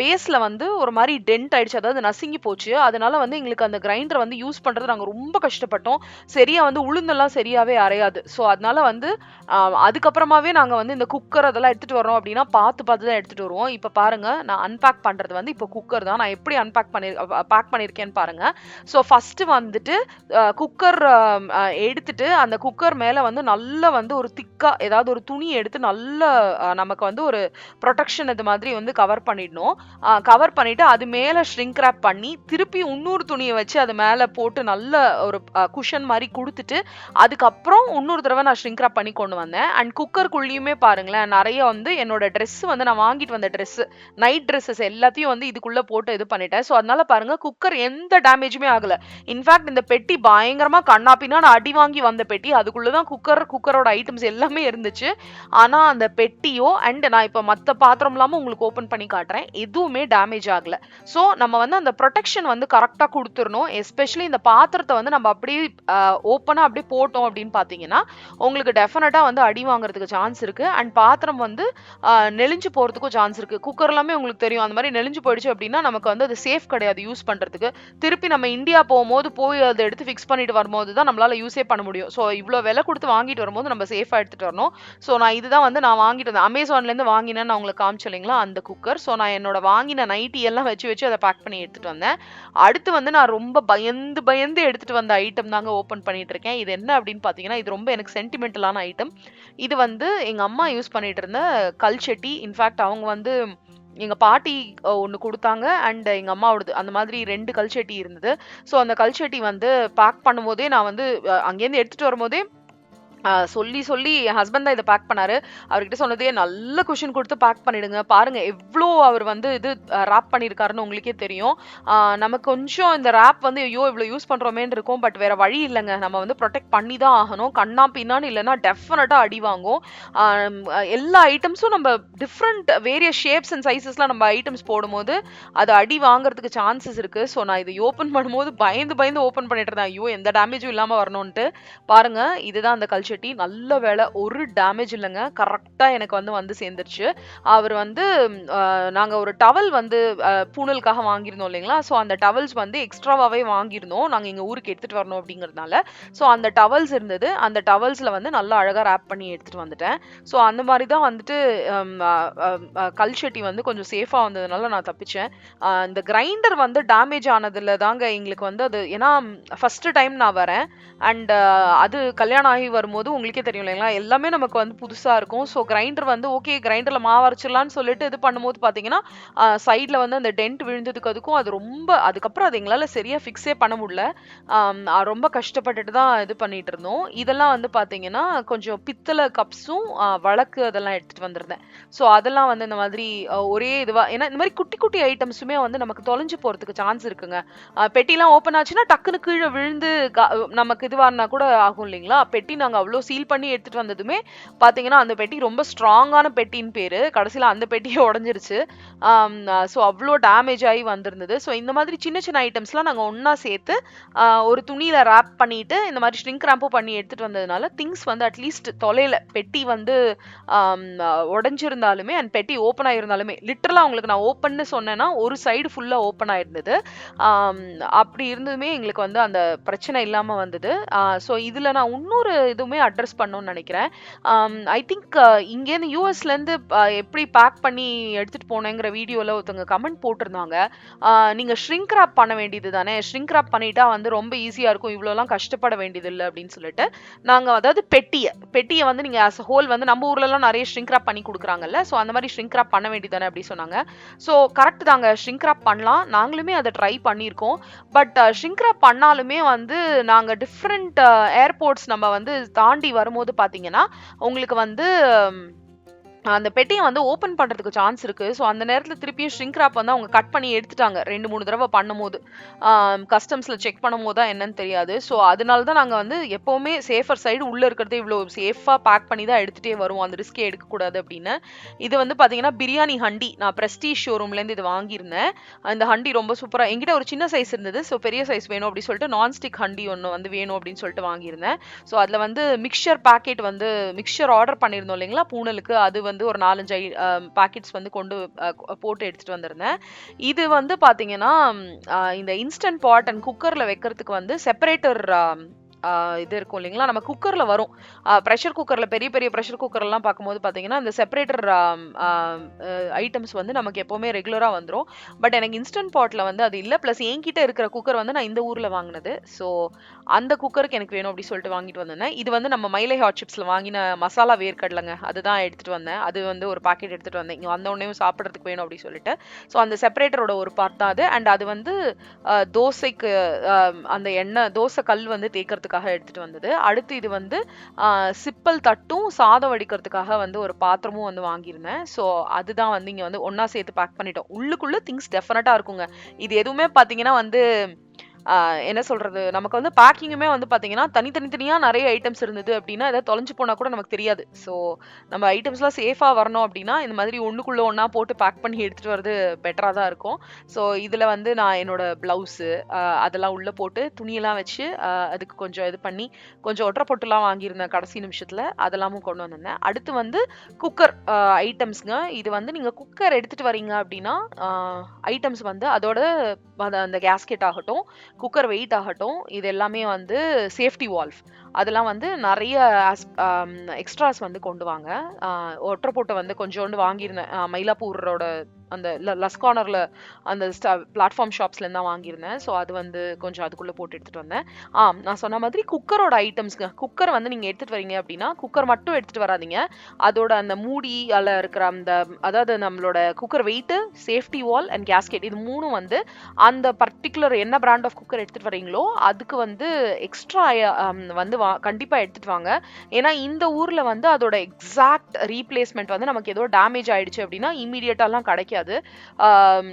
பேஸில் வந்து ஒரு மாதிரி டென்ட் ஆயிடுச்சு. அதாவது நசுங்கி போச்சு. அதனால வந்து எங்களுக்கு அந்த கிரைண்டர் வந்து யூஸ் பண்ணுறது நாங்கள் ரொம்ப கஷ்டப்பட்டோம். சரியாக வந்து உளுந்தெல்லாம் சரியாகவே அரையாது. ஸோ அதனால வந்து அதுக்கப்புறமாவே நாங்கள் வந்து இந்த குக்கர் அதெல்லாம் எடுத்துகிட்டு வரோம் அப்படின்னா பார்த்து பார்த்து தான் எடுத்துகிட்டு வருவோம். இப்போ பாருங்க நான் அன்பேக் பண்ணுறது வந்து இப்போ குக்கர் தான். நான் எப்படி அன்பேக் பண்ணி பேக் பண்ணியிருக்கேன்னு பாருங்க. ஸோ ஃபஸ்ட்டு வந்துட்டு குக்கர் எடுத்துட்டு அந்த குக்கர் மேலே வந்து நல்லா வந்து ஒரு திக்காக ஏதாவது ஒரு துணி எடுத்து நல்ல நமக்கு வந்து ஒரு ப்ரொடெக்ஷன் இது மாதிரி வந்து கவர் பண்ணிடணும். கவர் பண்ணிட்டு அது மேலே ஷ்ரிங்க் ரேப் பண்ணி திருப்பி இன்னொரு துணியை வச்சு அது மேலே போட்டு நல்ல ஒரு குஷன் மாதிரி கொடுத்துட்டு அதுக்கப்புறம் இன்னொரு தடவை நான் ஷ்ரிங்க் ரேப் பண்ணி கொண்டு வந்தேன். அண்ட் குக்கருக்குள்ளேயுமே பாருங்களேன் நிறைய வந்து என்னோட ட்ரெஸ் வந்து நான் வாங்கிட்டு வந்த ட்ரெஸ் நைட் ட்ரெஸ்ஸஸ் எல்லாத்தையும் வந்து இதுக்குள்ள போட்டு இது பண்ணிட்டேன். ஸோ அதனால பாருங்க குக்கர் எந்த டேமேஜுமே ஆகல. இன்ஃபேக்ட் இந்த பெட்டி பயங்கரமா கண்ணாப்பின்னா நான் அடி வாங்கி வந்த பெட்டி. அதுக்குள்ளதான் குக்கர் குக்கரோட ஐட்டம்ஸ் எல்லாமே இருந்துச்சு. ஆனா அந்த பெட்டியோ அண்ட் நான் இப்போ மற்ற பாத்திரம் இல்லாம உங்களுக்கு ஓப்பன் பண்ணி காட்டுறேன். எதுவுமே டேமேஜ் ஆகல. ஸோ நம்ம வந்து அந்த ப்ரொடெக்ஷன் வந்து கரெக்டாக கொடுத்துடணும். எஸ்பெஷலி இந்த பாத்திரத்தை வந்து நம்ம அப்படியே ஓப்பனாக அப்படியே போட்டோம் அப்படின்னு பார்த்தீங்கன்னா உங்களுக்கு டெஃபினட்டாக வந்து அடி வாங்குறதுக்கு சான்ஸ் இருக்கு. அண்ட் பாத்திரம் வந்து நெளிஞ்சு போகிறதுக்கும் சான்ஸ் இருக்குது குக்கர் எல்லாமே உங்களுக்கு தெரியும். அந்த மாதிரி நெளிஞ்சு போயிடுச்சு அப்படின்னா நமக்கு வந்து அது சேஃப் கிடையாது யூஸ் பண்ணுறதுக்கு திருப்பி நம்ம இந்தியா போகும்போது போய் அதை எடுத்து ஃபிக்ஸ் பண்ணிட்டு வரும்போது தான் நம்மளால் யூஸே பண்ண முடியும். ஸோ இவ்வளோ விலை கொடுத்து வாங்கிட்டு வரும்போது நம்ம சேஃபாக எடுத்துகிட்டு வரணும். ஸோ நான் இதுதான் வந்து நான் வாங்கிட்டு வந்தேன். அமேசான்லேருந்து வாங்கினேன்னு நான் உங்களுக்கு காமிச்சேன் இல்லைங்களா அந்த குக்கர் ஸோ நான் என்னோட வாங்கின நைட்டி எல்லாம் வச்சு வச்சு அதை பேக் பண்ணி எடுத்துட்டு வந்தேன். அடுத்து வந்து நான் ரொம்ப பயந்து பயந்து எடுத்துட்டு வந்த ஐட்டம் தாங்க ஓப்பன் பண்ணிட்டு இருக்கேன். இது என்ன அப்படின்னு பார்த்தீங்கன்னா இது ரொம்ப எனக்கு சென்டிமெண்டலான ஐட்டம் இது வந்து எங்கள் அம்மா யூஸ் பண்ணிட்டு இருந்த கல்ச்சர் ஷெட்டி இன்ஃபேக்ட் அவங்க வந்து எங்கள் பாட்டி ஒன்று கொடுத்தாங்க. அண்ட் எங்கள் அம்மாவோடது அந்த மாதிரி ரெண்டு கல்செட்டி இருந்தது. ஸோ அந்த கல்செட்டி வந்து பேக் பண்ணும்போதே நான் வந்து அங்கேருந்து எடுத்துகிட்டு வரும்போதே சொல்லி சொல்லி என் ஹஸ்பண்ட் தான் இதை பேக் பண்ணாரு. அவர்கிட்ட சொன்னதே நல்ல கொஷின் கொடுத்து பேக் பண்ணிடுங்க. பாருங்க எவ்வளோ அவர் வந்து இது ரேப் பண்ணியிருக்காருன்னு உங்களுக்கே தெரியும். நமக்கு நம்ம கொஞ்சம் இந்த ரேப் வந்து ஐயோ இவ்வளோ யூஸ் பண்ணுறோமேன்னு இருக்கும். பட் வேற வழி இல்லைங்க. நம்ம வந்து ப்ரொடெக்ட் பண்ணி தான் ஆகணும். கண்ணா பின்னான்னு இல்லைன்னா டெஃபினட்டாக அடி வாங்கும். எல்லா ஐட்டம்ஸும் நம்ம டிஃப்ரெண்ட் வேரியஸ் ஷேப்ஸ் அண்ட் சைஸஸ்லாம் நம்ம ஐட்டம்ஸ் போடும்போது அது அடி வாங்குறதுக்கு சான்சஸ் இருக்கு. ஸோ நான் இதை ஓப்பன் பண்ணும்போது பயந்து பயந்து ஓப்பன் பண்ணிட்டு இருந்தேன். ஐயோ எந்த டேமேஜும் இல்லாமல் வரணும்ன்ட்டு. பாருங்க இதுதான் அந்த செட்டி நல்ல வேலை ஒரு டேமேஜ் இல்லைங்க. கரெக்டாக எனக்கு வந்து வந்து சேர்ந்துருச்சு. அவர் வந்து நாங்கள் ஒரு டவல் வந்து பூனலுக்காக பூணலுக்காக வாங்கியிருந்தோம் இல்லைங்களா? ஸோ அந்த டவல்ஸ் வந்து எக்ஸ்ட்ராவாகவே வாங்கியிருந்தோம். நாங்கள் எங்கள் ஊருக்கு எடுத்துகிட்டு வரணும் அப்படிங்கறதுனால. ஸோ அந்த டவல்ஸ் இருந்தது. அந்த டவல்ஸில் வந்து நல்லா அழகாக ரேப் பண்ணி எடுத்துகிட்டு வந்துட்டேன். ஸோ அந்த மாதிரி தான் வந்துட்டு கல் செட்டி வந்து கொஞ்சம் சேஃபாக வந்ததுனால நான் தப்பிச்சேன். இந்த கிரைண்டர் வந்து டேமேஜ் ஆனதில் தாங்க எங்களுக்கு வந்து அது ஏன்னா ஃபஸ்ட்டு டைம் நான் வரேன். அண்ட் அது கல்யாணம் ஆகி வரும்போது உங்களுக்கே தெரியும் இல்லைங்களா? எல்லாமே நமக்கு வந்து புதுசாக இருக்கும். ஸோ கிரைண்டர் வந்து ஓகே கிரைண்டரில் மாவு அரைச்சிடலான்னு சொல்லிட்டு இது பண்ணும்போது பார்த்தீங்கன்னா சைடில் வந்து அந்த டென்ட் விழுந்ததுக்கு அதுக்கும் அது ரொம்ப அதுக்கப்புறம் அது எங்களால் சரியாக ஃபிக்ஸே பண்ண முடியல. ரொம்ப கஷ்டப்பட்டுட்டு தான் இது பண்ணிட்டு இருந்தோம். இதெல்லாம் வந்து பார்த்தீங்கன்னா கொஞ்சம் பித்தளை கப்ஸும் வழக்கு அதெல்லாம் எடுத்துகிட்டு வந்திருந்தேன். ஸோ அதெல்லாம் வந்து இந்த மாதிரி ஒரே இதுவாக ஏன்னா இந்த மாதிரி குட்டி குட்டி ஐட்டம்ஸுமே வந்து நமக்கு தொலைஞ்சு போகிறதுக்கு சான்ஸ் இருக்குங்க. பெட்டிலாம் ஓப்பன் ஆச்சுன்னா டக்குன்னு கீழே விழுந்து கா- நமக்கு இதுவானா கூட ஆகும் இல்லைங்களா? பெட்டி நாங்கள் அவ்வளோ சீல் பண்ணி எடுத்துகிட்டு வந்ததுமே பார்த்தீங்கன்னா அந்த பெட்டி ரொம்ப ஸ்ட்ராங்கான பெட்டின்னு பேர். கடைசியில அந்த பெட்டியே உடஞ்சிருச்சு. ஸோ அவ்வளோ டேமேஜ் ஆகி வந்திருந்தது. ஸோ இந்த மாதிரி சின்ன சின்ன ஐட்டம்ஸ்லாம் நாங்கள் ஒன்றா சேர்த்து ஒரு துணியில் ரேப் பண்ணிட்டு இந்த மாதிரி ஸ்ட்ரிங்க் ரேம்பும் பண்ணி எடுத்துகிட்டு வந்ததுனால திங்ஸ் வந்து அட்லீஸ்ட் தொலைல பெட்டி வந்து உடஞ்சிருந்தாலுமே அண்ட் பெட்டி ஓப்பன் ஆகிருந்தாலுமே லிட்டரலாக உங்களுக்கு நான் ஓப்பன்னு சொன்னேன்னா ஒரு சைடு ஃபுல்லாக ஓப்பன் ஆயிருந்தது. அப்படி இருந்ததுமே எங்களுக்கு வந்து அந்த பிரச்சனை இல்லாமல் வந்தது. ஸோ இதில் நான் இன்னொரு இதுவுமே அட்ரஸ் பண்ணணும்னு நினைக்கிறேன். Um, ஐ திங்க் uh, இங்கேருந்து யூஎஸ்லேருந்து uh, எப்படி பேக் பண்ணி எடுத்துகிட்டு போனேங்கிற வீடியோவில் ஒருத்தவங்க கமெண்ட் போட்டிருந்தாங்க. நீங்கள் நீங்க ஷ்ரிங்க் ராப் பண்ண வேண்டியது தானே? ஷ்ரிங்க் ராப் பண்ணிட்டா வந்து ரொம்ப ஈஸியாக இருக்கும். இவ்வளோலாம் கஷ்டப்பட வேண்டியது இல்லை அப்படின்னு சொல்லிட்டு நாங்கள் அதாவது பெட்டியை பெட்டியை வந்து நீங்கள் அஸ் அ ஹோல் வந்து நம்ம ஊர்லலாம் நிறைய ஷ்ரிங்க் ராப் பண்ணி கொடுக்குறாங்கல்ல? ஸோ அந்த மாதிரி ஷ்ரிங்க் ராப் பண்ண வேண்டியது தானே அப்படி சொன்னாங்க. ஸோ கரெக்ட் தாங்க. ஷ்ரிங்க் ராப் பண்ணலாம். நாங்களுமே அதை ட்ரை பண்ணியிருக்கோம். பட் ஷ்ரிங்க் ராப் பண்ணாலுமே வந்து நாங்கள் டிஃப்ரெண்ட் ஏர்போர்ட்ஸ் நம்ம வந்து தாண்டி வரும்போது பாத்தீங்கன்னா உங்களுக்கு வந்து அந்த பெட்டியை வந்து ஓப்பன் பண்ணுறதுக்கு சான்ஸ் இருக்குது ஸோ அந்த நேரத்தில் திருப்பியும் ஷ்ரிங்க் ராப் வந்து அவங்க கட் பண்ணி எடுத்துட்டாங்க. ரெண்டு மூணு தடவை பண்ணும்போது. கஸ்டம்ஸில் செக் பண்ணும்போது தான் என்னன்னு தெரியாது. ஸோ அதனால தான் நாங்கள் வந்து எப்போவுமே சேஃபர் சைடு உள்ளே இருக்கிறது இவ்வளோ சேஃபாக பேக் பண்ணி தான் எடுத்துகிட்டே வருவோம். அந்த ரிஸ்கே எடுக்கக்கூடாது அப்படின்னு. இது வந்து பார்த்தீங்கன்னா பிரியாணி ஹண்டி. நான் பிரஸ்டீஜ் ஷோரூம்லேருந்து இது வாங்கியிருந்தேன். அந்த ஹண்டி ரொம்ப சூப்பராக எங்கிட்ட ஒரு சின்ன சைஸ் இருந்தது. ஸோ பெரிய சைஸ் வேணும் அப்படின்னு சொல்லிட்டு நான்ஸ்டிக் ஹண்டி ஒன்று வந்து வேணும் அப்படின்னு சொல்லிட்டு வாங்கியிருந்தேன். ஸோ அதில் வந்து மிக்சர் பாக்கெட் வந்து மிக்சர் ஆர்டர் பண்ணியிருந்தோம் இல்லைங்களா பூனலுக்கு அது வந்து ஒரு நாலஞ்சு பாக்கெட்ஸ் வந்து கொண்டு போட்டு எடுத்துட்டு வந்திருந்தேன். இது வந்து பார்த்தீங்கன்னா இந்த இன்ஸ்டன்ட் பாட் அண்ட் குக்கரில் வைக்கிறதுக்கு வந்து செப்பரேட்டர் இது இருக்கும் இல்லைங்களா? நம்ம குக்கரில் வரும். ப்ரெஷர் குக்கரில் பெரிய பெரிய ப்ரெஷர் குக்கர்லாம் பார்க்கும்போது பார்த்தீங்கன்னா இந்த செப்பரேட்டர் ஐட்டம்ஸ் வந்து நமக்கு எப்போவுமே ரெகுலராக வந்துடும் பட் எனக்கு இன்ஸ்டன்ட் பாட்டில் வந்து அது இல்லை. ப்ளஸ் என்கிட்ட இருக்கிற குக்கர் வந்து நான் இந்த ஊரில் வாங்கினது. ஸோ அந்த குக்கருக்கு எனக்கு வேணும் அப்படி சொல்லிட்டு வாங்கிட்டு வந்தேன். இது வந்து நம்ம மயிலை ஹாட் சிப்ஸில் வாங்கின மசாலா வேர்க்கடலைங்க. அதுதான் எடுத்துட்டு வந்தேன். அது வந்து ஒரு பாக்கெட் எடுத்துட்டு வந்தேன். இங்கே வந்த சாப்பிட்றதுக்கு வேணும் அப்படின்னு சொல்லிட்டு. ஸோ அந்த செப்பரேட்டரோட ஒரு பார்ட் தான் அது. அண்ட் அது வந்து தோசைக்கு அந்த எண்ணெய் தோசை கல் வந்து தேய்க்கிறதுக்காக எடுத்துகிட்டு எடுத்துட்டு வந்தது. அடுத்து இது வந்து சிப்பல் தட்டும் சாதம் வடிக்கிறதுக்காக வந்து ஒரு பாத்திரமும் வந்து வாங்கியிருந்தேன். ஸோ அதுதான் வந்து இங்கே வந்து ஒன்றா சேர்த்து பேக் பண்ணிட்டோம். உள்ளுக்குள்ளே திங்ஸ் டெஃபினட்டாக இருக்குங்க. இது எதுவுமே பார்த்தீங்கன்னா வந்து என்ன சொல்றது? நமக்கு வந்து பேக்கிங்குமே வந்து பார்த்தீங்கன்னா தனித்தனி தனியாக நிறைய ஐட்டம்ஸ் இருந்தது அப்படின்னா ஏதாவது தொலைஞ்சு போனால் கூட நமக்கு தெரியாது. ஸோ நம்ம ஐட்டம்ஸ்லாம் சேஃபாக வரணும் அப்படின்னா இந்த மாதிரி ஒன்றுக்குள்ளே ஒன்றா போட்டு பேக் பண்ணி எடுத்துகிட்டு வர்றது பெட்டராக தான் இருக்கும். ஸோ இதில் வந்து நான் என்னோட ப்ளவுஸு அதெல்லாம் உள்ளே போட்டு துணியெல்லாம் வச்சு அதுக்கு கொஞ்சம் இது பண்ணி கொஞ்சம் ஒற்றை பொட்டுலாம் வாங்கியிருந்தேன் கடைசி நிமிஷத்தில். அதெல்லாமும் கொண்டு வந்திருந்தேன். அடுத்து வந்து குக்கர் ஐட்டம்ஸ்ங்க இது வந்து நீங்கள் குக்கர் எடுத்துகிட்டு வரீங்க அப்படின்னா ஐட்டம்ஸ் வந்து அதோட அந்த கேஸ்கெட் ஆகட்டும் குக்கர் வெயிட் ஆகட்டும் இது எல்லாமே வந்து சேஃப்டி வால்வ். அதெல்லாம் வந்து நிறைய எக்ஸ்ட்ராஸ் வந்து கொண்டு வாங்க. ஒற்றை போட்டை வந்து கொஞ்சோண்டு வாங்கியிருந்தேன். மயிலாப்பூரோட அந்த லஸ் கார்னரில் அந்த பிளாட்ஃபார்ம் ஷாப்ஸ்லேருந்து தான் வாங்கியிருந்தேன். ஸோ அது வந்து கொஞ்சம் அதுக்குள்ளே போட்டு எடுத்துகிட்டு வந்தேன். ஆ நான் சொன்ன மாதிரி குக்கரோட ஐட்டம்ஸ்ங்க. குக்கர் வந்து நீங்கள் எடுத்துகிட்டு வரீங்க அப்படின்னா குக்கர் மட்டும் எடுத்துகிட்டு வராதீங்க. அதோட அந்த மூடி அதில் இருக்கிற அந்த அதாவது நம்மளோட cooker weight safety valve and gasket இது மூணும் வந்து அந்த பர்டிகுலர் என்ன பிராண்ட் ஆஃப் குக்கர் எடுத்துட்டு வரீங்களோ அதுக்கு வந்து எக்ஸ்ட்ரா um, வந்து வா கண்டிப்பாக எடுத்துகிட்டு வாங்க. ஏன்னா இந்த ஊரில் வந்து அதோட எக்ஸாக்ட் ரீப்ளேஸ்மெண்ட் வந்து நமக்கு ஏதோ டேமேஜ் ஆயிடுச்சு அப்படின்னா இமீடியட்டாலாம் கிடைக்காது. Um,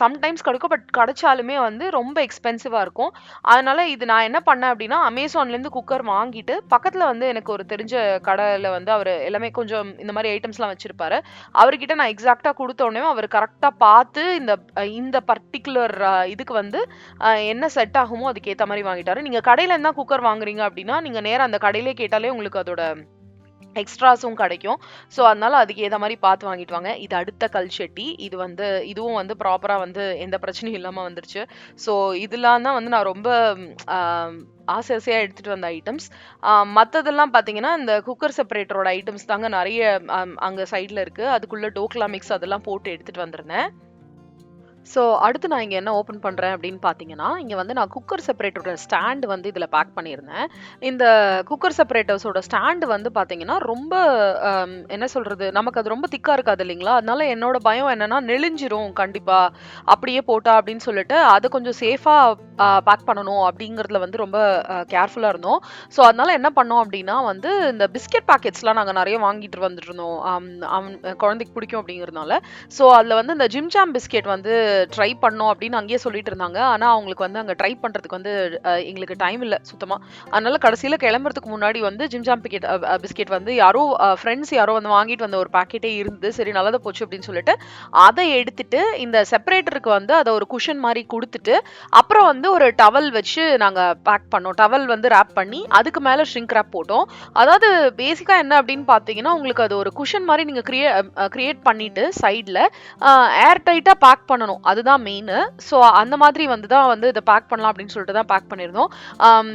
சம்டைம்ஸ் கிடைக்கும் பட் கிடைச்சாலுமே வந்து ரொம்ப எக்ஸ்பென்சிவாக இருக்கும். அதனால் இது நான் என்ன பண்ணேன் அப்படின்னா அமேசான்லேருந்து குக்கர் வாங்கிட்டு பக்கத்தில் வந்து எனக்கு ஒரு தெரிஞ்ச கடையில் வந்து அவர் எல்லாமே கொஞ்சம் இந்த மாதிரி ஐட்டம்ஸ்லாம் வச்சுருப்பாரு. அவர்கிட்ட நான் எக்ஸாக்டாக கொடுத்தோடனே அவர் கரெக்டாக பார்த்து இந்த இந்த பர்டிகுலர் இதுக்கு வந்து என்ன செட் ஆகுமோ அதுக்கேற்ற மாதிரி வாங்கிட்டாரு. நீங்கள் கடையில் இருந்தா குக்கர் வாங்குறீங்க அப்படின்னா நீங்கள் நேராக அந்த கடையிலே கேட்டாலே உங்களுக்கு அதோட எக்ஸ்ட்ராஸும் கிடைக்கும். ஸோ அதனால அதுக்கு ஏற்ற மாதிரி பார்த்து வாங்கிட்டு வாங்க. இது அடுத்த கல் இது வந்து இதுவும் வந்து ப்ராப்பராக வந்து எந்த பிரச்சனையும் இல்லாமல் வந்துருச்சு. ஸோ இதெல்லாம் தான் வந்து நான் ரொம்ப ஆசை ஆசையாக எடுத்துகிட்டு வந்த ஐட்டம்ஸ் மற்றதெல்லாம் பார்த்தீங்கன்னா இந்த குக்கர் செப்பரேட்டரோட ஐட்டம்ஸ் தாங்க நிறைய அங்கே சைடில் இருக்குது அதுக்குள்ளே டோக்லா மிக்ஸ் அதெல்லாம் போட்டு எடுத்துகிட்டு வந்திருந்தேன். ஸோ அடுத்து நான் இங்கே என்ன ஓப்பன் பண்ணுறேன் அப்படின்னு பார்த்தீங்கன்னா இங்கே வந்து நான் குக்கர் செப்பரேட்டரோட ஸ்டாண்டு வந்து இதில் பேக் பண்ணியிருந்தேன். இந்த குக்கர் செப்பரேட்டர்ஸோட ஸ்டாண்டு வந்து பார்த்தீங்கன்னா ரொம்ப என்ன சொல்கிறது நமக்கு அது ரொம்ப திக்காக இருக்காது இல்லைங்களா? அதனால என்னோட பயம் என்னன்னா நெளிஞ்சிரும் கண்டிப்பாக அப்படியே போட்டா அப்படின்னு சொல்லிட்டு அதை கொஞ்சம் சேஃபாக பேக் பண்ணணும் அப்படிங்கிறதுல வந்து ரொம்ப கேர்ஃபுல்லாக இருந்தோம். ஸோ அதனால என்ன பண்ணோம் அப்படின்னா வந்து இந்த பிஸ்கெட் பேக்கெட்ஸ்லாம் நாங்கள் நிறைய வாங்கிட்டு வந்துட்டு இருந்தோம். அவன் குழந்தைக்கு பிடிக்கும் அப்படிங்கிறதுனால. ஸோ அதில் வந்து இந்த ஜிம்ஜாம் பிஸ்கெட் வந்து ட்ரை பண்ணோம் அப்படின்னு அங்கேயே சொல்லிட்டு இருந்தாங்க. ஆனால் அவங்களுக்கு வந்து அங்கே ட்ரை பண்ணுறதுக்கு வந்து எங்களுக்கு டைம் இல்லை சுத்தமாக அதனால கடைசியில் கிளம்புறதுக்கு முன்னாடி வந்து ஜிம்ஜாம் பிக்கெட் பிஸ்கெட் வந்து யாரோ ஃப்ரெண்ட்ஸ் யாரோ வந்து வாங்கிட்டு வந்த ஒரு பாக்கெட்டே இருந்து சரி நல்லதாக போச்சு அப்படின்னு சொல்லிட்டு அதை எடுத்துட்டு இந்த செப்பரேட்டருக்கு வந்து அதை ஒரு குஷன் மாதிரி கொடுத்துட்டு அப்புறம் வந்து ஒரு டவல் வச்சு நாங்கள் பேக் பண்ணோம். டவல் வந்து ரேப் பண்ணி அதுக்கு மேலே ஷ்ரிங்க் ரேப் போட்டோம். அதாவது பேசிக்காக என்ன அப்படின்னு பார்த்தீங்கன்னா உங்களுக்கு அது ஒரு குஷன் மாதிரி நீங்கள் கிரியே கிரியேட் பண்ணிட்டு சைடில் ஏர் டைட்டாக பேக் பண்ணணும். அதுதான் மெயின் ஸோ அந்த மாதிரி வந்து தான் வந்து இதை பேக் பண்ணலாம் அப்படின்னு சொல்லிட்டு தான் பேக் பண்ணியிருந்தோம்.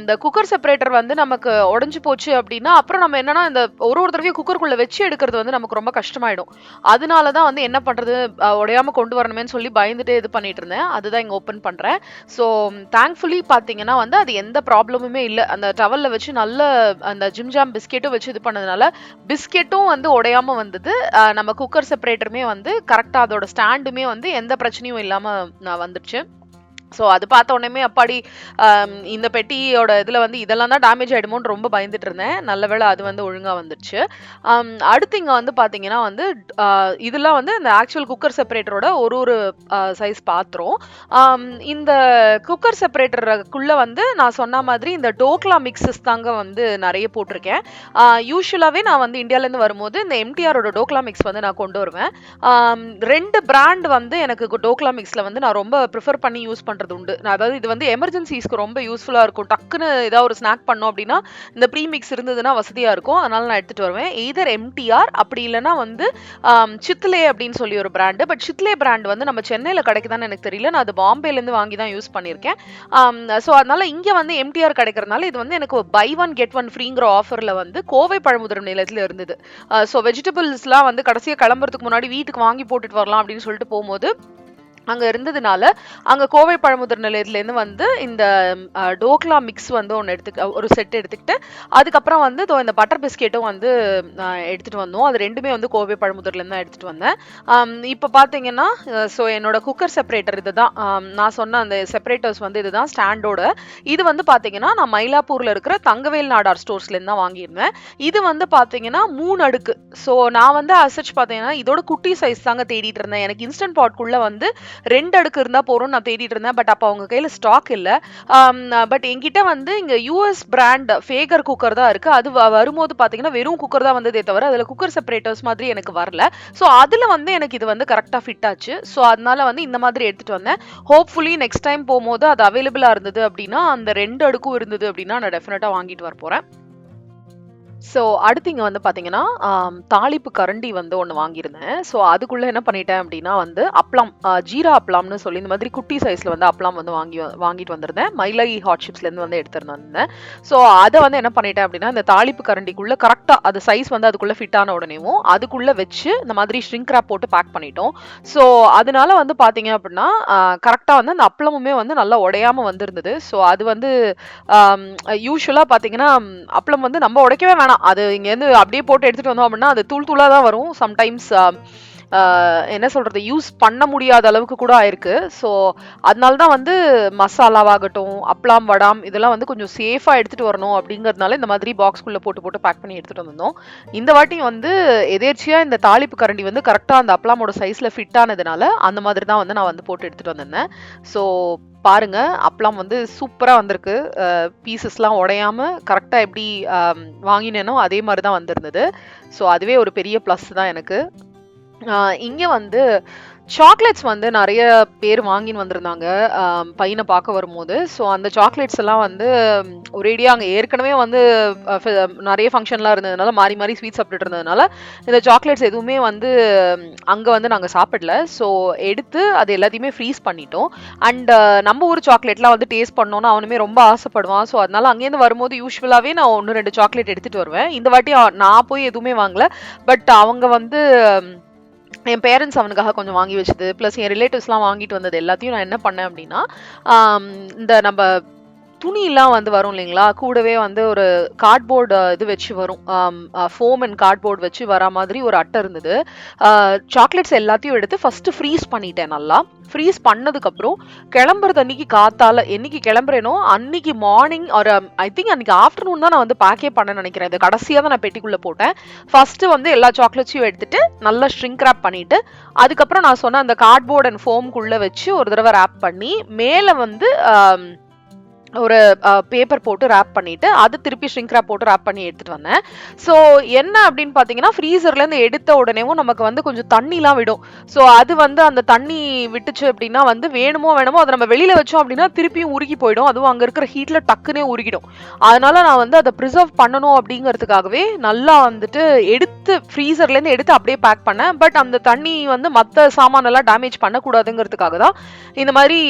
இந்த குக்கர் செப்பரேட்டர் வந்து நமக்கு உடஞ்சு போச்சு அப்படின்னா அப்புறம் நம்ம என்னன்னா இந்த ஒரு ஒரு தடவையும் குக்கருக்குள்ள வச்சு எடுக்கிறது வந்து நமக்கு ரொம்ப கஷ்டமாயிடும். அதனால தான் வந்து என்ன பண்றது? உடையாமல் உடையாம கொண்டு வரணுமேன்னு சொல்லி பயந்துட்டே இது பண்ணிட்டு இருந்தேன். அதுதான் இங்க ஓப்பன் பண்றேன். ஸோ தேங்க்ஃபுல்லி பார்த்தீங்கன்னா வந்து அது எந்த ப்ராப்ளமுமே இல்லை. அந்த டவல்ல வச்சு நல்ல அந்த ஜிம்ஜாம் பிஸ்கெட்டும் வச்சு இது பண்ணதுனால பிஸ்கெட்டும் வந்து உடையாம வந்தது. நம்ம குக்கர் செப்பரேட்டருமே வந்து கரெக்டாக அதோட ஸ்டாண்டுமே வந்து எந்த பிரச்சனையும் இல்லாம நான் வந்துடுச்சு. ஸோ அது பார்த்த உடனே அப்பாடி um, இந்த பெட்டியோட இதில் வந்து இதெல்லாம் தான் டேமேஜ் ஆகிடுமோன்னு ரொம்ப பயந்துட்டு இருந்தேன். நல்ல வேளை அது வந்து ஒழுங்காக வந்துடுச்சு um, அடுத்து இங்கே வந்து பார்த்தீங்கன்னா வந்து இதெல்லாம் வந்து இந்த ஆக்சுவல் குக்கர் செப்பரேட்டரோட ஒரு ஒரு சைஸ் பாத்திரம். Um, இந்த குக்கர் செப்பரேட்டருக்குள்ளே வந்து நான் சொன்ன மாதிரி இந்த டோக்லா மிக்ஸஸ் தாங்க வந்து நிறைய போட்டிருக்கேன். யூஸ்வலாகவே நான் வந்து இந்தியாவிலேருந்து வரும்போது இந்த எம்டிஆரோட டோக்லா மிக்ஸ் வந்து நான் கொண்டு வருவேன். ரெண்டு பிராண்ட் வந்து எனக்கு டோக்லா மிக்ஸில் வந்து நான் ரொம்ப ப்ரிஃபர் பண்ணி யூஸ் பண்ணுறேன் பண்ணுறது உண்டு நான் அதாவது இது வந்து எமர்ஜென்சிஸ்க்கு ரொம்ப யூஸ்ஃபுல்லாக இருக்கும். டக்குன்னு ஏதாவது ஒரு ஸ்நாக் பண்ணோம் அப்படின்னா இந்த ப்ரீ மிக்ஸ் இருந்ததுன்னா வசதியாக இருக்கும். அதனால நான் எடுத்துகிட்டு வருவேன். எய்தர் எம்டிஆர் அப்படி இல்லைன்னா வந்து சித்லே அப்படின்னு சொல்லி ஒரு பிராண்டு பட் சித்லே பிராண்ட் வந்து நம்ம சென்னையில் கிடைக்குதான்னு எனக்கு தெரியல. நான் அது பாம்பேலேருந்து வாங்கி தான் யூஸ் பண்ணியிருக்கேன் ஸோ அதனால இங்கே வந்து எம்டிஆர் கிடைக்கிறதுனால இது வந்து எனக்கு பை ஒன் கெட் ஒன் ஃப்ரீங்கிற ஆஃபரில் வந்து கோவை பழமுதிர் நிலையத்தில் இருந்தது. ஸோ வெஜிடபிள்ஸ்லாம் வந்து கடைசியாக கிளம்புறதுக்கு முன்னாடி வீட்டுக்கு வாங்கி போட்டுட்டு வரலாம் அப்படின்னு சொல்லிட்டு போகும்போது அங்கே இருந்ததுனால அங்கே கோவை பழமுதிர் நிலையத்துலேருந்து வந்து இந்த டோக்லா மிக்ஸ் வந்து ஒன்று எடுத்து ஒரு செட் எடுத்துக்கிட்டு அதுக்கப்புறம் வந்து இந்த பட்டர் பிஸ்கெட்டும் வந்து எடுத்துகிட்டு வந்தோம். அது ரெண்டுமே வந்து கோவை பழமுதிர்லேருந்து தான் எடுத்துகிட்டு வந்தேன். இப்போ பார்த்தீங்கன்னா ஸோ என்னோட குக்கர் செப்பரேட்டர் இதுதான். தான் நான் சொன்ன அந்த செப்பரேட்டர்ஸ் வந்து இதுதான் ஸ்டாண்டோட இது வந்து பார்த்தீங்கன்னா நான் மயிலாப்பூரில் இருக்கிற தங்கவேல் நாடார் ஸ்டோர்ஸ்லேருந்து தான் வாங்கியிருந்தேன். இது வந்து பார்த்தீங்கன்னா மூணு அடுக்கு. ஸோ நான் வந்து அசர்ச் பார்த்தீங்கன்னா இதோட குட்டி சைஸ் தாங்க தேடிட்டு இருந்தேன். எனக்கு இன்ஸ்டன்ட் பாட்குள்ளே வந்து ரெண்டு அடுக்கு இருந்தால் போகிறோம்னு நான் தேடிட்டு இருந்தேன். பட் அப்போ அவங்க கையில் ஸ்டாக் இல்லை. பட் um, uh, என்கிட்ட வந்து இங்கே யூஎஸ் பிராண்ட் ஃபேகர் குக்கர் தான் இருக்குது அது வ- வரும்போது பார்த்தீங்கன்னா வெறும் குக்கர் தான் வந்ததே தவிர அதில் குக்கர் செப்பரேட்டர்ஸ் மாதிரி எனக்கு வரல. ஸோ அதில் வந்து எனக்கு இது வந்து கரெக்டாக ஃபிட் ஆச்சு. ஸோ அதனால வந்து இந்த மாதிரி எடுத்துகிட்டு வந்தேன். ஹோப்ஃபுல்லி நெக்ஸ்ட் டைம் போகும்போது அது அவைலபிளாக இருந்தது அப்படின்னா அந்த ரெண்டு அடுக்கும் இருந்தது அப்படின்னா நான் டெஃபினட்டாக வாங்கிட்டு வர போகிறேன் ஸோ அடுத்து இங்கே வந்து பார்த்தீங்கன்னா தாளிப்பு கரண்டி வந்து ஒன்று வாங்கியிருந்தேன். ஸோ அதுக்குள்ளே என்ன பண்ணிட்டேன் அப்படின்னா வந்து அப்பளம் ஜீரா அப்பளம்னு சொல்லி இந்த மாதிரி குட்டி சைஸில் வந்து அப்பளம் வந்து வாங்கி வாங்கிட்டு வந்திருந்தேன். மயிலை ஹாட் வந்து வந்து வந்தேன் ஸோ அதை வந்து என்ன பண்ணிட்டேன் அப்படின்னா இந்த தாளிப்பு கரண்டிக்குள்ளே கரெக்டாக அது சைஸ் வந்து அதுக்குள்ளே ஃபிட் ஆன உடனேவும் அதுக்குள்ளே வச்சு இந்த மாதிரி ஷ்ரிங்க் ரேப் போட்டு பேக் பண்ணிட்டோம். ஸோ அதனால வந்து பார்த்தீங்க அப்படின்னா கரெக்டாக வந்து அந்த அப்பளமுமே வந்து நல்லா உடையாம வந்திருந்தது. ஸோ அது வந்து யூஸ்வலாக பார்த்தீங்கன்னா அப்பளம் வந்து நம்ம உடைக்கவே வேணாம் அது இங்கேருந்து அப்படியே போட்டு எடுத்துகிட்டு வந்தோம் அப்படின்னா அது தூள் தூளாக தான் வரும். சம்டைம்ஸ் என்ன சொல்கிறது யூஸ் பண்ண முடியாத அளவுக்கு கூட ஆயிருக்கு. ஸோ அதனால தான் வந்து மசாலாவாகட்டும் அப்பளம் வடாம் இதெல்லாம் வந்து கொஞ்சம் சேஃபாக எடுத்துகிட்டு வரணும் அப்படிங்கிறதுனால இந்த மாதிரி பாக்ஸ்குள்ளே போட்டு போட்டு பேக் பண்ணி எடுத்துகிட்டு வந்திருந்தோம். இந்த வாட்டி வந்து எதேர்ச்சியாக இந்த தாளிப்பு கரண்டி வந்து கரெக்டாக அந்த அப்பளமோட சைஸில் ஃபிட் ஆனதுனால அந்த மாதிரி தான் வந்து நான் வந்து போட்டு எடுத்துகிட்டு வந்திருந்தேன். ஸோ பாருங்க அப்பளம் வந்து சூப்பராக வந்திருக்கு. பீசஸ்லாம் உடையாம கரெக்டாக எப்படி வாங்கினேனோ அதே மாதிரி தான் வந்திருந்தது. ஸோ அதுவே ஒரு பெரிய ப்ளஸ் தான் எனக்கு. இங்கே வந்து சாக்லேட்ஸ் வந்து நிறைய பேர் வாங்கின்னு வந்திருந்தாங்க. பையனை பார்க்க வரும்போது. ஸோ அந்த சாக்லேட்ஸ் எல்லாம் வந்து ஒரேடியாக அங்கே ஏற்கனவே வந்து நிறைய ஃபங்க்ஷன்லாம் இருந்ததுனால மாறி மாறி ஸ்வீட் சாப்பிட்டுட்டு இருந்ததுனால இந்த சாக்லேட்ஸ் எதுவுமே வந்து அங்கே வந்து நாங்கள் சாப்பிடல. ஸோ எடுத்து அது எல்லாத்தையுமே ஃப்ரீஸ் பண்ணிட்டோம். அண்ட் நம்ம ஊர் சாக்லேட்லாம் வந்து டேஸ்ட் பண்ணோன்னு அவனுமே ரொம்ப ஆசைப்படுவான். ஸோ அதனால அங்கேருந்து வரும்போது யூஸ்வலாகவே நான் ஒன்று ரெண்டு சாக்லேட் எடுத்துகிட்டு வருவேன். இந்த வாட்டி நான் போய் எதுவுமே வாங்கல. பட் அவங்க வந்து என் பேரண்ட்ஸ் அவனுக்காக கொஞ்சம் வாங்கி வச்சது. ப்ளஸ் என் ரிலேட்டிவ்ஸ்லாம் வாங்கிட்டு வந்தது எல்லாத்தையும் நான் என்ன பண்ணேன் அப்படின்னா இந்த நம்ம துணியெல்லாம் வந்து வரும் இல்லைங்களா? கூடவே வந்து ஒரு கார்ட்போர்டு இது வச்சு வரும். ஃபோம் அண்ட் கார்ட்போர்ட் வச்சு வரா மாதிரி ஒரு அட்டை இருந்தது. சாக்லேட்ஸ் எல்லாத்தையும் எடுத்து ஃபஸ்ட்டு ஃப்ரீஸ் பண்ணிட்டேன் நல்லா. ஃப்ரீஸ் பண்ணதுக்கப்புறம் கிளம்புறது அன்னைக்கு காத்தால என்னைக்கு கிளம்புறேனோ அன்னைக்கு மார்னிங் ஒரு ஐ திங்க் அன்னைக்கு ஆஃப்டர்நூன் தான் நான் வந்து பேக்கே பண்ண நினைக்கிறேன். இது கடைசியாக தான் நான் பெட்டிக்குள்ளே போட்டேன். ஃபஸ்ட்டு வந்து எல்லா சாக்லேட்ஸையும் எடுத்துட்டு நல்லா ஷ்ரிங்க் ரேப் பண்ணிட்டு அதுக்கப்புறம் நான் சொன்ன அந்த கார்ட்போர்ட் அண்ட் ஃபோம்குள்ளே வச்சு ஒரு தடவை ரேப் பண்ணி மேலே வந்து ஒரு பேப்பர் போட்டு ரேப் பண்ணிட்டு அது திருப்பி ஷ்ரிங்க் ரேப் போட்டு ரேப் பண்ணி எடுத்துட்டு வந்தேன். ஸோ என்ன அப்படின்னு பார்த்தீங்கன்னா ஃப்ரீசர்லேருந்து எடுத்த உடனேவும் நமக்கு வந்து கொஞ்சம் தண்ணிலாம் விடும். ஸோ அது வந்து அந்த தண்ணி விட்டுச்சு அப்படின்னா வந்து வேணுமோ வேணுமோ அதை நம்ம வெளியில் வச்சோம் அப்படின்னா திருப்பியும் உருகி போயிடும். அதுவும் அங்கே இருக்கிற ஹீட்டில் டக்குனே உருகிடும். அதனால நான் வந்து அதை ப்ரிசர்வ் பண்ணணும் அப்படிங்கிறதுக்காகவே நல்லா வந்துட்டு எடுத்து ஃப்ரீசர்லேருந்து எடுத்து அப்படியே பேக் பண்ணேன். பட் அந்த தண்ணி வந்து மற்ற சாமானெல்லாம் டேமேஜ் பண்ணக்கூடாதுங்கிறதுக்காக தான் இந்த மாதிரி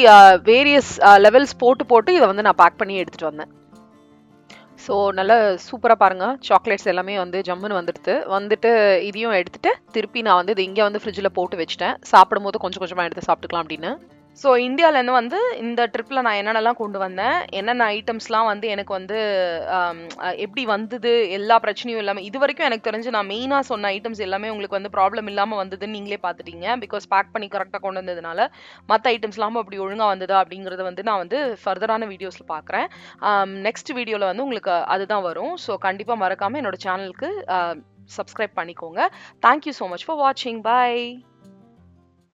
வேரியஸ் லெவல்ஸ் போட்டு போட்டு இதை வந்து நான் பேக் பண்ணி எடுத்துகிட்டு வந்தேன். ஸோ நல்லா சூப்பராக பாருங்கள் சாக்லேட்ஸ் எல்லாமே வந்து ஜம்முன்னு வந்துடுது வந்துட்டு இதையும் எடுத்துகிட்டு திருப்பி நான் வந்து இது இங்கே வந்து ஃப்ரிட்ஜில் போட்டு வச்சுட்டேன். சாப்பிடும்போது கொஞ்சம் கொஞ்சமாக எடுத்து சாப்பிட்டுக்கலாம் அப்படின்னு. ஸோ இந்தியாவிலேருந்து வந்து இந்த ட்ரிப்பில் நான் என்னென்னலாம் கொண்டு வந்தேன் என்னென்ன ஐட்டம்ஸ்லாம் வந்து எனக்கு வந்து எப்படி வந்தது எல்லா பிரச்சனையும் இல்லாமல் இது வரைக்கும் எனக்கு தெரிஞ்சு நான் மெயினாக சொன்ன ஐட்டம்ஸ் எல்லாமே உங்களுக்கு வந்து ப்ராப்ளம் இல்லாமல் வந்ததுன்னு நீங்களே பார்த்துட்டீங்க. பிகாஸ் பேக் பண்ணி கரெக்டாக கொண்டு வந்ததுனால மற்ற ஐட்டம்ஸ்லாம் அப்படி ஒழுங்காக வந்ததா அப்படிங்கிறத வந்து நான் வந்து ஃபர்தரான வீடியோஸில் பார்க்குறேன். நெக்ஸ்ட் வீடியோவில் வந்து உங்களுக்கு அதுதான் வரும். ஸோ கண்டிப்பாக மறக்காமல் என்னோட சேனலுக்கு சப்ஸ்கிரைப் பண்ணிக்கோங்க. Thank you so much for வாட்சிங் பை